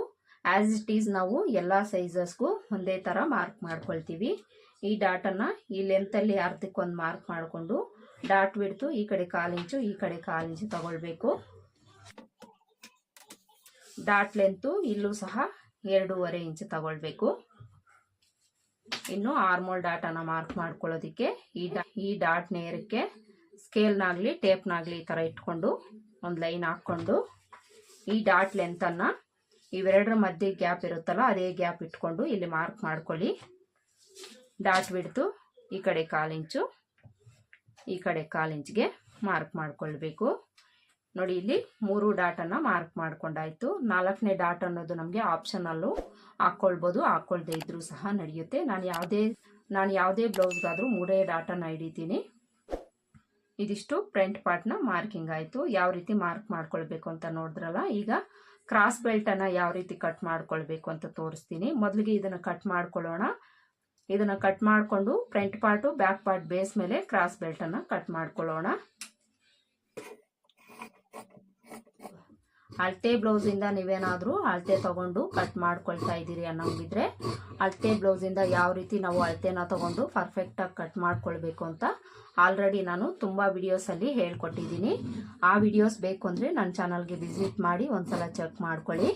as it is ನಾವು ಎಲ್ಲ ಸೈಜಸ್ಗೂ ಒಂದೇ ಥರ ಮಾರ್ಕ್ ಮಾಡ್ಕೊಳ್ತೀವಿ. ಈ ಡಾಟನ್ನು ಈ ಲೆಂತಲ್ಲಿ ಅರ್ಧಕ್ಕೊಂದು ಮಾರ್ಕ್ ಮಾಡಿಕೊಂಡು ಡಾಟ್ ಬಿಡ್ತು ಈ ಕಡೆ ಕಾಲು ಇಂಚು ಈ ಕಡೆ ಕಾಲು ಇಂಚು ತಗೊಳ್ಬೇಕು. ಡಾಟ್ ಲೆಂತು ಇಲ್ಲೂ ಸಹ ಎರಡೂವರೆ ಇಂಚು ತಗೊಳ್ಬೇಕು. ಇನ್ನು ಆರ್ಮೋಲ್ ಡಾಟನ ಮಾರ್ಕ್ ಮಾಡ್ಕೊಳ್ಳೋದಕ್ಕೆ ಈ ಡಾ ಈ ಡಾಟ್ ನೇರಕ್ಕೆ ಸ್ಕೇಲ್ನಾಗಲಿ ಟೇಪ್ನಾಗಲಿ ಈ ಥರ ಇಟ್ಕೊಂಡು ಒಂದು ಲೈನ್ ಹಾಕ್ಕೊಂಡು ಈ ಡಾಟ್ ಲೆಂತನ್ನು ಇವೆರಡರ ಮಧ್ಯೆ ಗ್ಯಾಪ್ ಇರುತ್ತಲ್ಲ, ಅದೇ ಗ್ಯಾಪ್ ಇಟ್ಕೊಂಡು ಇಲ್ಲಿ ಮಾರ್ಕ್ ಮಾಡ್ಕೊಳ್ಳಿ. ಡಾಟ್ ಬಿಡ್ತು ಈ ಕಡೆ ಕಾಲಿಂಚು ಈ ಕಡೆ ಕಾಲಿಂಚ್ಗೆ ಮಾರ್ಕ್ ಮಾಡ್ಕೊಳ್ಬೇಕು. ನೋಡಿ ಇಲ್ಲಿ ಮೂರು ಡಾಟನ್ನು ಮಾರ್ಕ್ ಮಾಡ್ಕೊಂಡಾಯ್ತು. ನಾಲ್ಕನೇ ಡಾಟ್ ಅನ್ನೋದು ನಮಗೆ ಆಪ್ಷನಲ್ಲೂ ಹಾಕ್ಕೊಳ್ಬೋದು, ಹಾಕ್ಕೊಳ್ದೇ ಇದ್ರೂ ಸಹ ನಡೆಯುತ್ತೆ. ನಾನು ಯಾವುದೇ ನಾನು ಯಾವುದೇ ಬ್ಲೌಸ್ಗಾದರೂ ಮೂರೇ ಡಾಟನ್ನು ಹಿಡಿತೀನಿ. ಇದಿಷ್ಟು ಫ್ರಂಟ್ ಪಾರ್ಟ್ನ ಮಾರ್ಕಿಂಗ್ ಆಯಿತು. ಯಾವ ರೀತಿ ಮಾರ್ಕ್ ಮಾಡ್ಕೊಳ್ಬೇಕು ಅಂತ ನೋಡಿದ್ರಲ್ಲ, ಈಗ ಕ್ರಾಸ್ ಬೆಲ್ಟನ್ನು ಯಾವ ರೀತಿ ಕಟ್ ಮಾಡ್ಕೊಳ್ಬೇಕು ಅಂತ ತೋರಿಸ್ತೀನಿ. ಮೊದಲಿಗೆ ಇದನ್ನು ಕಟ್ ಮಾಡ್ಕೊಳ್ಳೋಣ. ಇದನ್ನು ಕಟ್ ಮಾಡಿಕೊಂಡು front part back part base ಮೇಲೆ ಕ್ರಾಸ್ ಬೆಲ್ಟನ್ನು ಕಟ್ ಮಾಡ್ಕೊಳ್ಳೋಣ. ಅಳತೆ ಬ್ಲೌಸಿಂದ ನೀವೇನಾದರೂ ಅಳತೆ ತಗೊಂಡು ಕಟ್ ಮಾಡ್ಕೊಳ್ತಾ ಇದ್ದೀರಿ ಅನ್ನೋಂಗಿದ್ರೆ ಅಳತೆ ಬ್ಲೌಸಿಂದ ಯಾವ ರೀತಿ ನಾವು ಅಳತೆನ ತಗೊಂಡು ಪರ್ಫೆಕ್ಟಾಗಿ ಕಟ್ ಮಾಡ್ಕೊಳ್ಬೇಕು ಅಂತ ಆಲ್ರೆಡಿ ನಾನು ತುಂಬ ವಿಡಿಯೋಸಲ್ಲಿ ಹೇಳ್ಕೊಟ್ಟಿದ್ದೀನಿ. ಆ ವಿಡಿಯೋಸ್ ಬೇಕು ಅಂದರೆ ನನ್ನ ಚಾನಲ್ಗೆ ವಿಸಿಟ್ ಮಾಡಿ ಒಂದ್ಸಲ ಚೆಕ್ ಮಾಡ್ಕೊಳ್ಳಿ.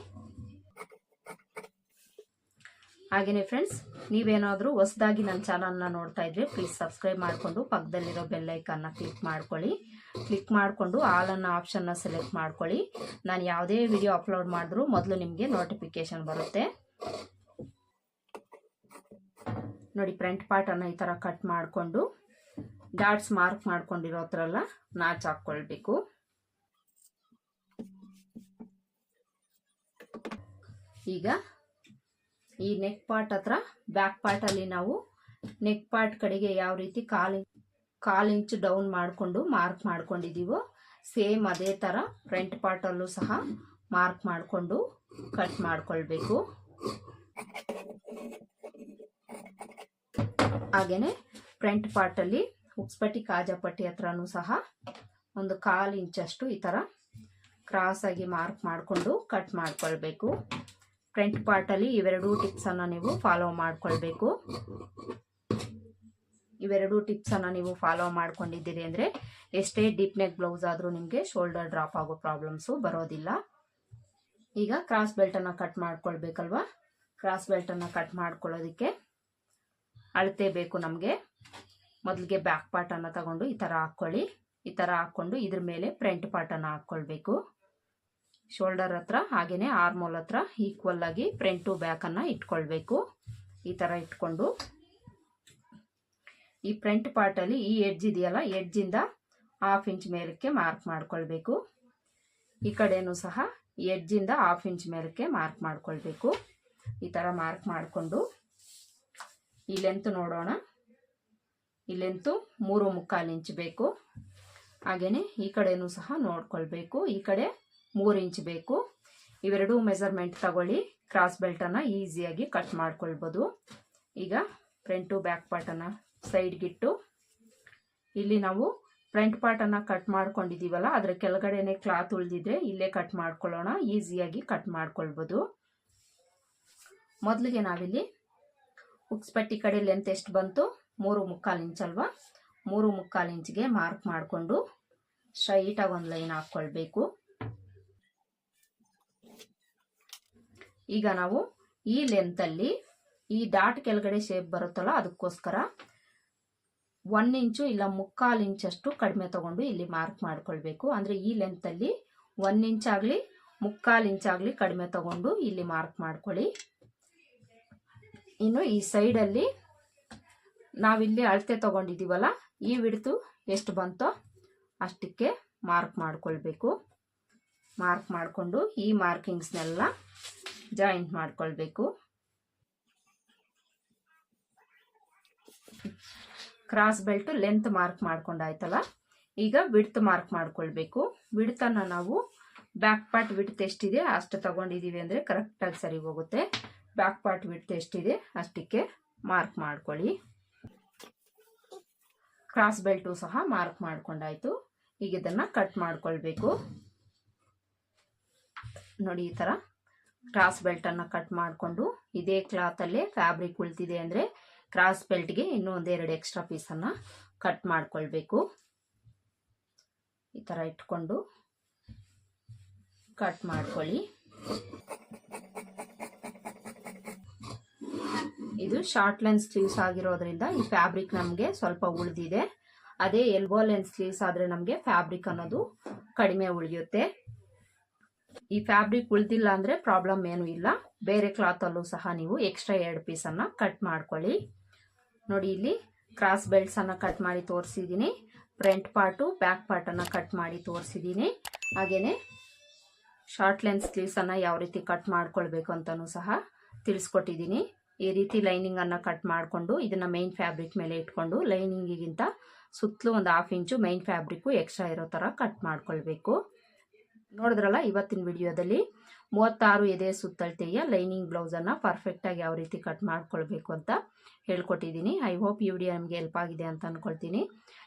ಹಾಗೆಯೇ ಫ್ರೆಂಡ್ಸ್ ನೀವೇನಾದರೂ ಹೊಸದಾಗಿ ನನ್ನ ಚಾನಲ್ನ ನೋಡ್ತಾ ಇದ್ರೆ ಪ್ಲೀಸ್ ಸಬ್ಸ್ಕ್ರೈಬ್ ಮಾಡಿಕೊಂಡು ಪಕ್ಕದಲ್ಲಿರೋ ಬೆಲ್ಲೈಕನ್ನ ಕ್ಲಿಕ್ ಮಾಡ್ಕೊಳ್ಳಿ. ಕ್ಲಿಕ್ ಮಾಡಿಕೊಂಡು ಆಲನ್ನು ಆಪ್ಷನ್ನ ಸೆಲೆಕ್ಟ್ ಮಾಡ್ಕೊಳ್ಳಿ. ನಾನು ಯಾವುದೇ ವಿಡಿಯೋ ಅಪ್ಲೋಡ್ ಮಾಡಿದ್ರು ಮೊದಲು ನಿಮಗೆ ನೋಟಿಫಿಕೇಶನ್ ಬರುತ್ತೆ. ನೋಡಿ ಫ್ರಂಟ್ ಪಾರ್ಟನ್ನು ಈ ಥರ ಕಟ್ ಮಾಡಿಕೊಂಡು. ಡಾಟ್ಸ್ ಮಾರ್ಕ್ ಮಾಡ್ಕೊಂಡಿರೋ ಹತ್ರ ಎಲ್ಲ ನಾಚ್ ಹಾಕ್ಕೊಳ್ಬೇಕು. ಈಗ ಈ ನೆಕ್ ಪಾರ್ಟ್ ಹತ್ರ ಬ್ಯಾಕ್ ಪಾರ್ಟಲ್ಲಿ ನಾವು ನೆಕ್ ಪಾರ್ಟ್ ಕಡೆಗೆ ಯಾವ ರೀತಿ ಕಾಲು ಕಾಲು ಇಂಚ್ ಡೌನ್ ಮಾಡಿಕೊಂಡು ಮಾರ್ಕ್ ಮಾಡ್ಕೊಂಡಿದ್ದೀವೋ ಸೇಮ್ ಅದೇ ಥರ ಫ್ರಂಟ್ ಪಾರ್ಟಲ್ಲೂ ಸಹ ಮಾರ್ಕ್ ಮಾಡಿಕೊಂಡು ಕಟ್ ಮಾಡ್ಕೊಳ್ಬೇಕು. ಹಾಗೆಯೇ ಫ್ರಂಟ್ ಪಾರ್ಟಲ್ಲಿ ಉಕ್ಸ್ಪಟ್ಟಿ ಕಾಜಾಪಟ್ಟಿ ಹತ್ರನೂ ಸಹ ಒಂದು ಕಾಲು ಇಂಚಷ್ಟು ಈ ಥರ ಕ್ರಾಸಾಗಿ ಮಾರ್ಕ್ ಮಾಡಿಕೊಂಡು ಕಟ್ ಮಾಡ್ಕೊಳ್ಬೇಕು. ಫ್ರಂಟ್ ಪಾರ್ಟಲ್ಲಿ ಇವೆರಡೂ ಟಿಪ್ಸನ್ನು ನೀವು ಫಾಲೋ ಮಾಡಿಕೊಳ್ಬೇಕು. ಇವೆರಡೂ ಟಿಪ್ಸನ್ನು ನೀವು ಫಾಲೋ ಮಾಡ್ಕೊಂಡಿದ್ದೀರಿ ಅಂದರೆ ಎಷ್ಟೇ ಡೀಪ್ ನೆಕ್ ಬ್ಲೌಸ್ ಆದರೂ ನಿಮಗೆ ಶೋಲ್ಡರ್ ಡ್ರಾಪ್ ಆಗೋ ಪ್ರಾಬ್ಲಮ್ಸು ಬರೋದಿಲ್ಲ. ಈಗ ಕ್ರಾಸ್ ಬೆಲ್ಟನ್ನು ಕಟ್ ಮಾಡ್ಕೊಳ್ಬೇಕಲ್ವಾ? ಕ್ರಾಸ್ ಬೆಲ್ಟನ್ನು ಕಟ್ ಮಾಡ್ಕೊಳ್ಳೋದಕ್ಕೆ ಅಳತೆ ಬೇಕು ನಮಗೆ. ಮೊದಲಿಗೆ ಬ್ಯಾಕ್ ಪಾರ್ಟನ್ನು ತಗೊಂಡು ಈ ಥರ ಹಾಕ್ಕೊಳ್ಳಿ ಈ ಥರ ಹಾಕ್ಕೊಂಡು ಇದ್ರ ಮೇಲೆ ಫ್ರಂಟ್ ಪಾರ್ಟನ್ನು ಹಾಕ್ಕೊಳ್ಬೇಕು ಶೋಲ್ಡರ್ ಹತ್ರ ಹಾಗೆಯೇ ಆರ್ಮೋಲ್ ಹತ್ರ ಈಕ್ವಲ್ ಆಗಿ ಫ್ರಂಟು ಬ್ಯಾಕನ್ನು ಇಟ್ಕೊಳ್ಬೇಕು. ಈ ಥರ ಇಟ್ಕೊಂಡು. ಈ ಫ್ರಂಟ್ ಪಾರ್ಟಲ್ಲಿ ಈ ಎಡ್ಜ್ ಇದೆಯಲ್ಲ ಎಡ್ಜಿಂದ ಹಾಫ್ ಇಂಚ್ ಮೇಲಕ್ಕೆ ಮಾರ್ಕ್ ಮಾಡ್ಕೊಳ್ಬೇಕು. ಈ ಕಡೆಯೂ ಸಹ ಎಡ್ಜಿಂದ ಹಾಫ್ ಇಂಚ್ ಮೇಲಕ್ಕೆ ಮಾರ್ಕ್ ಮಾಡ್ಕೊಳ್ಬೇಕು. ಈ ಥರ ಮಾರ್ಕ್ ಮಾಡಿಕೊಂಡು ಈ ಲೆಂತ್ ನೋಡೋಣ. ಈ ಲೆಂತು ಮೂರು ಮುಕ್ಕಾಲು ಇಂಚ್ ಬೇಕು. ಹಾಗೆಯೇ ಈ ಕಡೆಯೂ ಸಹ ನೋಡ್ಕೊಳ್ಬೇಕು. ಈ ಕಡೆ ಮೂರು ಇಂಚ್ ಬೇಕು. ಇವೆರಡೂ ಮೆಸರ್ಮೆಂಟ್ ತಗೊಳ್ಳಿ. ಕ್ರಾಸ್ ಬೆಲ್ಟನ್ನು ಈಸಿಯಾಗಿ ಕಟ್ ಮಾಡ್ಕೊಳ್ಬೋದು. ಈಗ ಫ್ರಂಟು ಬ್ಯಾಕ್ ಪಾರ್ಟನ್ನು ಸೈಡ್ಗಿಟ್ಟು ಇಲ್ಲಿ ನಾವು ಫ್ರಂಟ್ ಪಾರ್ಟನ್ನು ಕಟ್ ಮಾಡ್ಕೊಂಡಿದ್ದೀವಲ್ಲ ಅದರ ಕೆಳಗಡೆನೆ ಕ್ಲಾತ್ ಉಳಿದಿದ್ರೆ ಇಲ್ಲೇ ಕಟ್ ಮಾಡ್ಕೊಳ್ಳೋಣ. ಈಸಿಯಾಗಿ ಕಟ್ ಮಾಡ್ಕೊಳ್ಬೋದು. ಮೊದಲಿಗೆ ನಾವಿಲ್ಲಿ ಉಕ್ಸ್ಪಟ್ಟಿ ಕಡೆ ಲೆಂತ್ ಎಷ್ಟು ಬಂತು? ಮೂರು ಮುಕ್ಕಾಲು ಇಂಚ್ ಅಲ್ವಾ? ಮೂರು ಮುಕ್ಕಾಲು ಇಂಚ್ಗೆ ಮಾರ್ಕ್ ಮಾಡಿಕೊಂಡು ಸ್ಟ್ರೈಟಾಗಿ ಒಂದು ಲೈನ್ ಹಾಕ್ಕೊಳ್ಬೇಕು ಈಗ ನಾವು ಈ ಲೆಂತಲ್ಲಿ ಈ ಡಾಟ್ ಕೆಳಗಡೆ ಶೇಪ್ ಬರುತ್ತಲ್ಲ ಅದಕ್ಕೋಸ್ಕರ ಒನ್ ಇಂಚು ಇಲ್ಲ ಮುಕ್ಕಾಲು ಇಂಚಷ್ಟು ಕಡಿಮೆ ತಗೊಂಡು ಇಲ್ಲಿ ಮಾರ್ಕ್ ಮಾಡ್ಕೊಳ್ಬೇಕು. ಅಂದರೆ ಈ ಲೆಂತಲ್ಲಿ ಒನ್ ಇಂಚ್ ಆಗಲಿ, ಮುಕ್ಕಾಲು ಇಂಚ್ ಆಗಲಿ ಕಡಿಮೆ ತಗೊಂಡು ಇಲ್ಲಿ ಮಾರ್ಕ್ ಮಾಡ್ಕೊಳ್ಳಿ. ಇನ್ನು ಈ ಸೈಡಲ್ಲಿ ನಾವಿಲ್ಲಿ ಅಳತೆ ತಗೊಂಡಿದ್ದೀವಲ್ಲ ಈ ವಿಡ್ತು ಎಷ್ಟು ಬಂತೋ ಅಷ್ಟಕ್ಕೆ ಮಾರ್ಕ್ ಮಾಡ್ಕೊಳ್ಬೇಕು. ಮಾರ್ಕ್ ಮಾಡಿಕೊಂಡು ಈ ಮಾರ್ಕಿಂಗ್ಸ್ನೆಲ್ಲ ಜಾಯಿಂಟ್ ಮಾಡ್ಕೊಳ್ಬೇಕು. ಕ್ರಾಸ್ ಬೆಲ್ಟು ಲೆಂತ್ ಮಾರ್ಕ್ ಮಾಡ್ಕೊಂಡಾಯ್ತಲ್ಲ, ಈಗ ವಿಡ್ತ್ ಮಾರ್ಕ್ ಮಾಡ್ಕೊಳ್ಬೇಕು. ವಿಡ್ತನ್ನು ನಾವು ಬ್ಯಾಕ್ ಪಾರ್ಟ್ ವಿಡ್ತ್ ಎಷ್ಟಿದೆ ಅಷ್ಟು ತಗೊಂಡಿದ್ದೀವಿ ಅಂದರೆ ಕರೆಕ್ಟಾಗಿ ಸರಿ ಹೋಗುತ್ತೆ. ಬ್ಯಾಕ್ ಪಾರ್ಟ್ ವಿಡ್ತ್ ಎಷ್ಟಿದೆ ಅಷ್ಟಕ್ಕೆ ಮಾರ್ಕ್ ಮಾಡ್ಕೊಳ್ಳಿ. ಕ್ರಾಸ್ ಬೆಲ್ಟು ಸಹ ಮಾರ್ಕ್ ಮಾಡ್ಕೊಂಡಾಯ್ತು. ಈಗ ಇದನ್ನು ಕಟ್ ಮಾಡ್ಕೊಳ್ಬೇಕು. ನೋಡಿ ಈ ಥರ ಕ್ರಾಸ್ ಬೆಲ್ಟನ್ನು ಕಟ್ ಮಾಡಿಕೊಂಡು ಇದೇ ಕ್ಲಾತಲ್ಲೇ ಫ್ಯಾಬ್ರಿಕ್ ಉಳ್ತಿದೆ ಅಂದರೆ ಕ್ರಾಸ್ ಬೆಲ್ಟ್ಗೆ ಇನ್ನೂ ಒಂದೆರಡು ಎಕ್ಸ್ಟ್ರಾ ಪೀಸನ್ನು ಕಟ್ ಮಾಡ್ಕೊಳ್ಬೇಕು. ಈ ಥರ ಇಟ್ಕೊಂಡು ಕಟ್ ಮಾಡ್ಕೊಳ್ಳಿ. ಇದು ಶಾರ್ಟ್ ಲೆನ್ಸ್ ಸ್ಲೀವ್ಸ್ ಆಗಿರೋದ್ರಿಂದ ಈ ಫ್ಯಾಬ್ರಿಕ್ ನಮಗೆ ಸ್ವಲ್ಪ ಉಳಿದಿದೆ. ಅದೇ ಎಲ್ಬೋ ಲೆನ್ಸ್ ಸ್ಲೀವ್ಸ್ ಆದರೆ ನಮಗೆ ಫ್ಯಾಬ್ರಿಕ್ ಅನ್ನೋದು ಕಡಿಮೆ ಉಳಿಯುತ್ತೆ. ಈ ಫ್ಯಾಬ್ರಿಕ್ ಉಳಿದಿಲ್ಲ ಅಂದರೆ ಪ್ರಾಬ್ಲಮ್ ಏನೂ ಇಲ್ಲ. ಬೇರೆ ಕ್ಲಾತಲ್ಲೂ ಸಹ ನೀವು ಎಕ್ಸ್ಟ್ರಾ ಎರಡು ಪೀಸನ್ನು ಕಟ್ ಮಾಡ್ಕೊಳ್ಳಿ. ನೋಡಿ ಇಲ್ಲಿ ಕ್ರಾಸ್ ಬೆಲ್ಟ್ಸನ್ನು ಕಟ್ ಮಾಡಿ ತೋರಿಸಿದ್ದೀನಿ. ಫ್ರಂಟ್ ಪಾರ್ಟು ಬ್ಯಾಕ್ ಪಾರ್ಟನ್ನು ಕಟ್ ಮಾಡಿ ತೋರಿಸಿದ್ದೀನಿ. ಹಾಗೆಯೇ ಶಾರ್ಟ್ ಲೆನ್ಸ್ ಸ್ಲೀವ್ಸನ್ನು ಯಾವ ರೀತಿ ಕಟ್ ಮಾಡ್ಕೊಳ್ಬೇಕು ಅಂತಲೂ ಸಹ ತಿಳಿಸ್ಕೊಟ್ಟಿದ್ದೀನಿ. ಈ ರೀತಿ ಲೈನಿಂಗನ್ನು ಕಟ್ ಮಾಡಿಕೊಂಡು ಇದನ್ನು ಮೈನ್ ಫ್ಯಾಬ್ರಿಕ್ ಮೇಲೆ ಇಟ್ಕೊಂಡು ಲೈನಿಂಗಿಗಿಂತ ಸುತ್ತಲೂ ಒಂದು half inch main fabric extra ಇರೋ ಥರ ಕಟ್ ಮಾಡ್ಕೊಳ್ಬೇಕು. ನೋಡಿದ್ರಲ್ಲ ಇವತ್ತಿನ ವಿಡಿಯೋದಲ್ಲಿ ಮೂವತ್ತಾರು ಎದೆ ಸುತ್ತಳತೆಯ ಲೈನಿಂಗ್ ಬ್ಲೌಸನ್ನು ಪರ್ಫೆಕ್ಟಾಗಿ ಯಾವ ರೀತಿ ಕಟ್ ಮಾಡ್ಕೊಳ್ಬೇಕು ಅಂತ ಹೇಳ್ಕೊಟ್ಟಿದ್ದೀನಿ. ಐ ಹೋಪ್ ಈ ವಿಡಿಯೋ ನಮಗೆ ಹೆಲ್ಪ್ ಆಗಿದೆ ಅಂತ ಅಂದ್ಕೊಳ್ತೀನಿ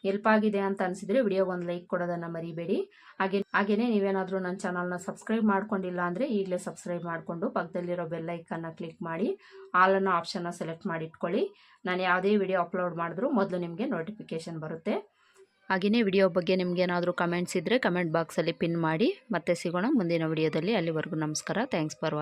ಹೆಲ್ಪ್ ಆಗಿದೆ ಅಂತ ಅನಿಸಿದರೆ ವಿಡಿಯೋಗೊಂದು ಲೈಕ್ ಕೊಡೋದನ್ನು ಮರಿಬೇಡಿ. ಹಾಗೆ ಹಾಗೆಯೇ ನೀವೇನಾದರೂ ನನ್ನ ಚಾನಲ್ನ ಸಬ್ಸ್ಕ್ರೈಬ್ ಮಾಡ್ಕೊಂಡಿಲ್ಲ ಅಂದರೆ ಈಗಲೇ ಸಬ್ಸ್ಕ್ರೈಬ್ ಮಾಡಿಕೊಂಡು ಪಕ್ಕದಲ್ಲಿರೋ ಬೆಲ್ಲೈಕನ್ನ ಕ್ಲಿಕ್ ಮಾಡಿ ಆಲನ್ನು ಆಪ್ಷನ್ನ ಸೆಲೆಕ್ಟ್ ಮಾಡಿ ಇಟ್ಕೊಳ್ಳಿ ನಾನು ಯಾವುದೇ ವಿಡಿಯೋ ಅಪ್ಲೋಡ್ ಮಾಡಿದ್ರೂ ಮೊದಲು ನಿಮಗೆ ನೋಟಿಫಿಕೇಷನ್ ಬರುತ್ತೆ. ಹಾಗೆಯೇ ವಿಡಿಯೋ ಬಗ್ಗೆ ನಿಮಗೇನಾದರೂ ಕಮೆಂಟ್ಸ್ ಇದ್ದರೆ ಕಮೆಂಟ್ ಬಾಕ್ಸಲ್ಲಿ ಪಿನ್ ಮಾಡಿ. ಮತ್ತೆ ಸಿಗೋಣ ಮುಂದಿನ ವಿಡಿಯೋದಲ್ಲಿ ಅಲ್ಲಿವರೆಗೂ ನಮಸ್ಕಾರ. Thanks for watch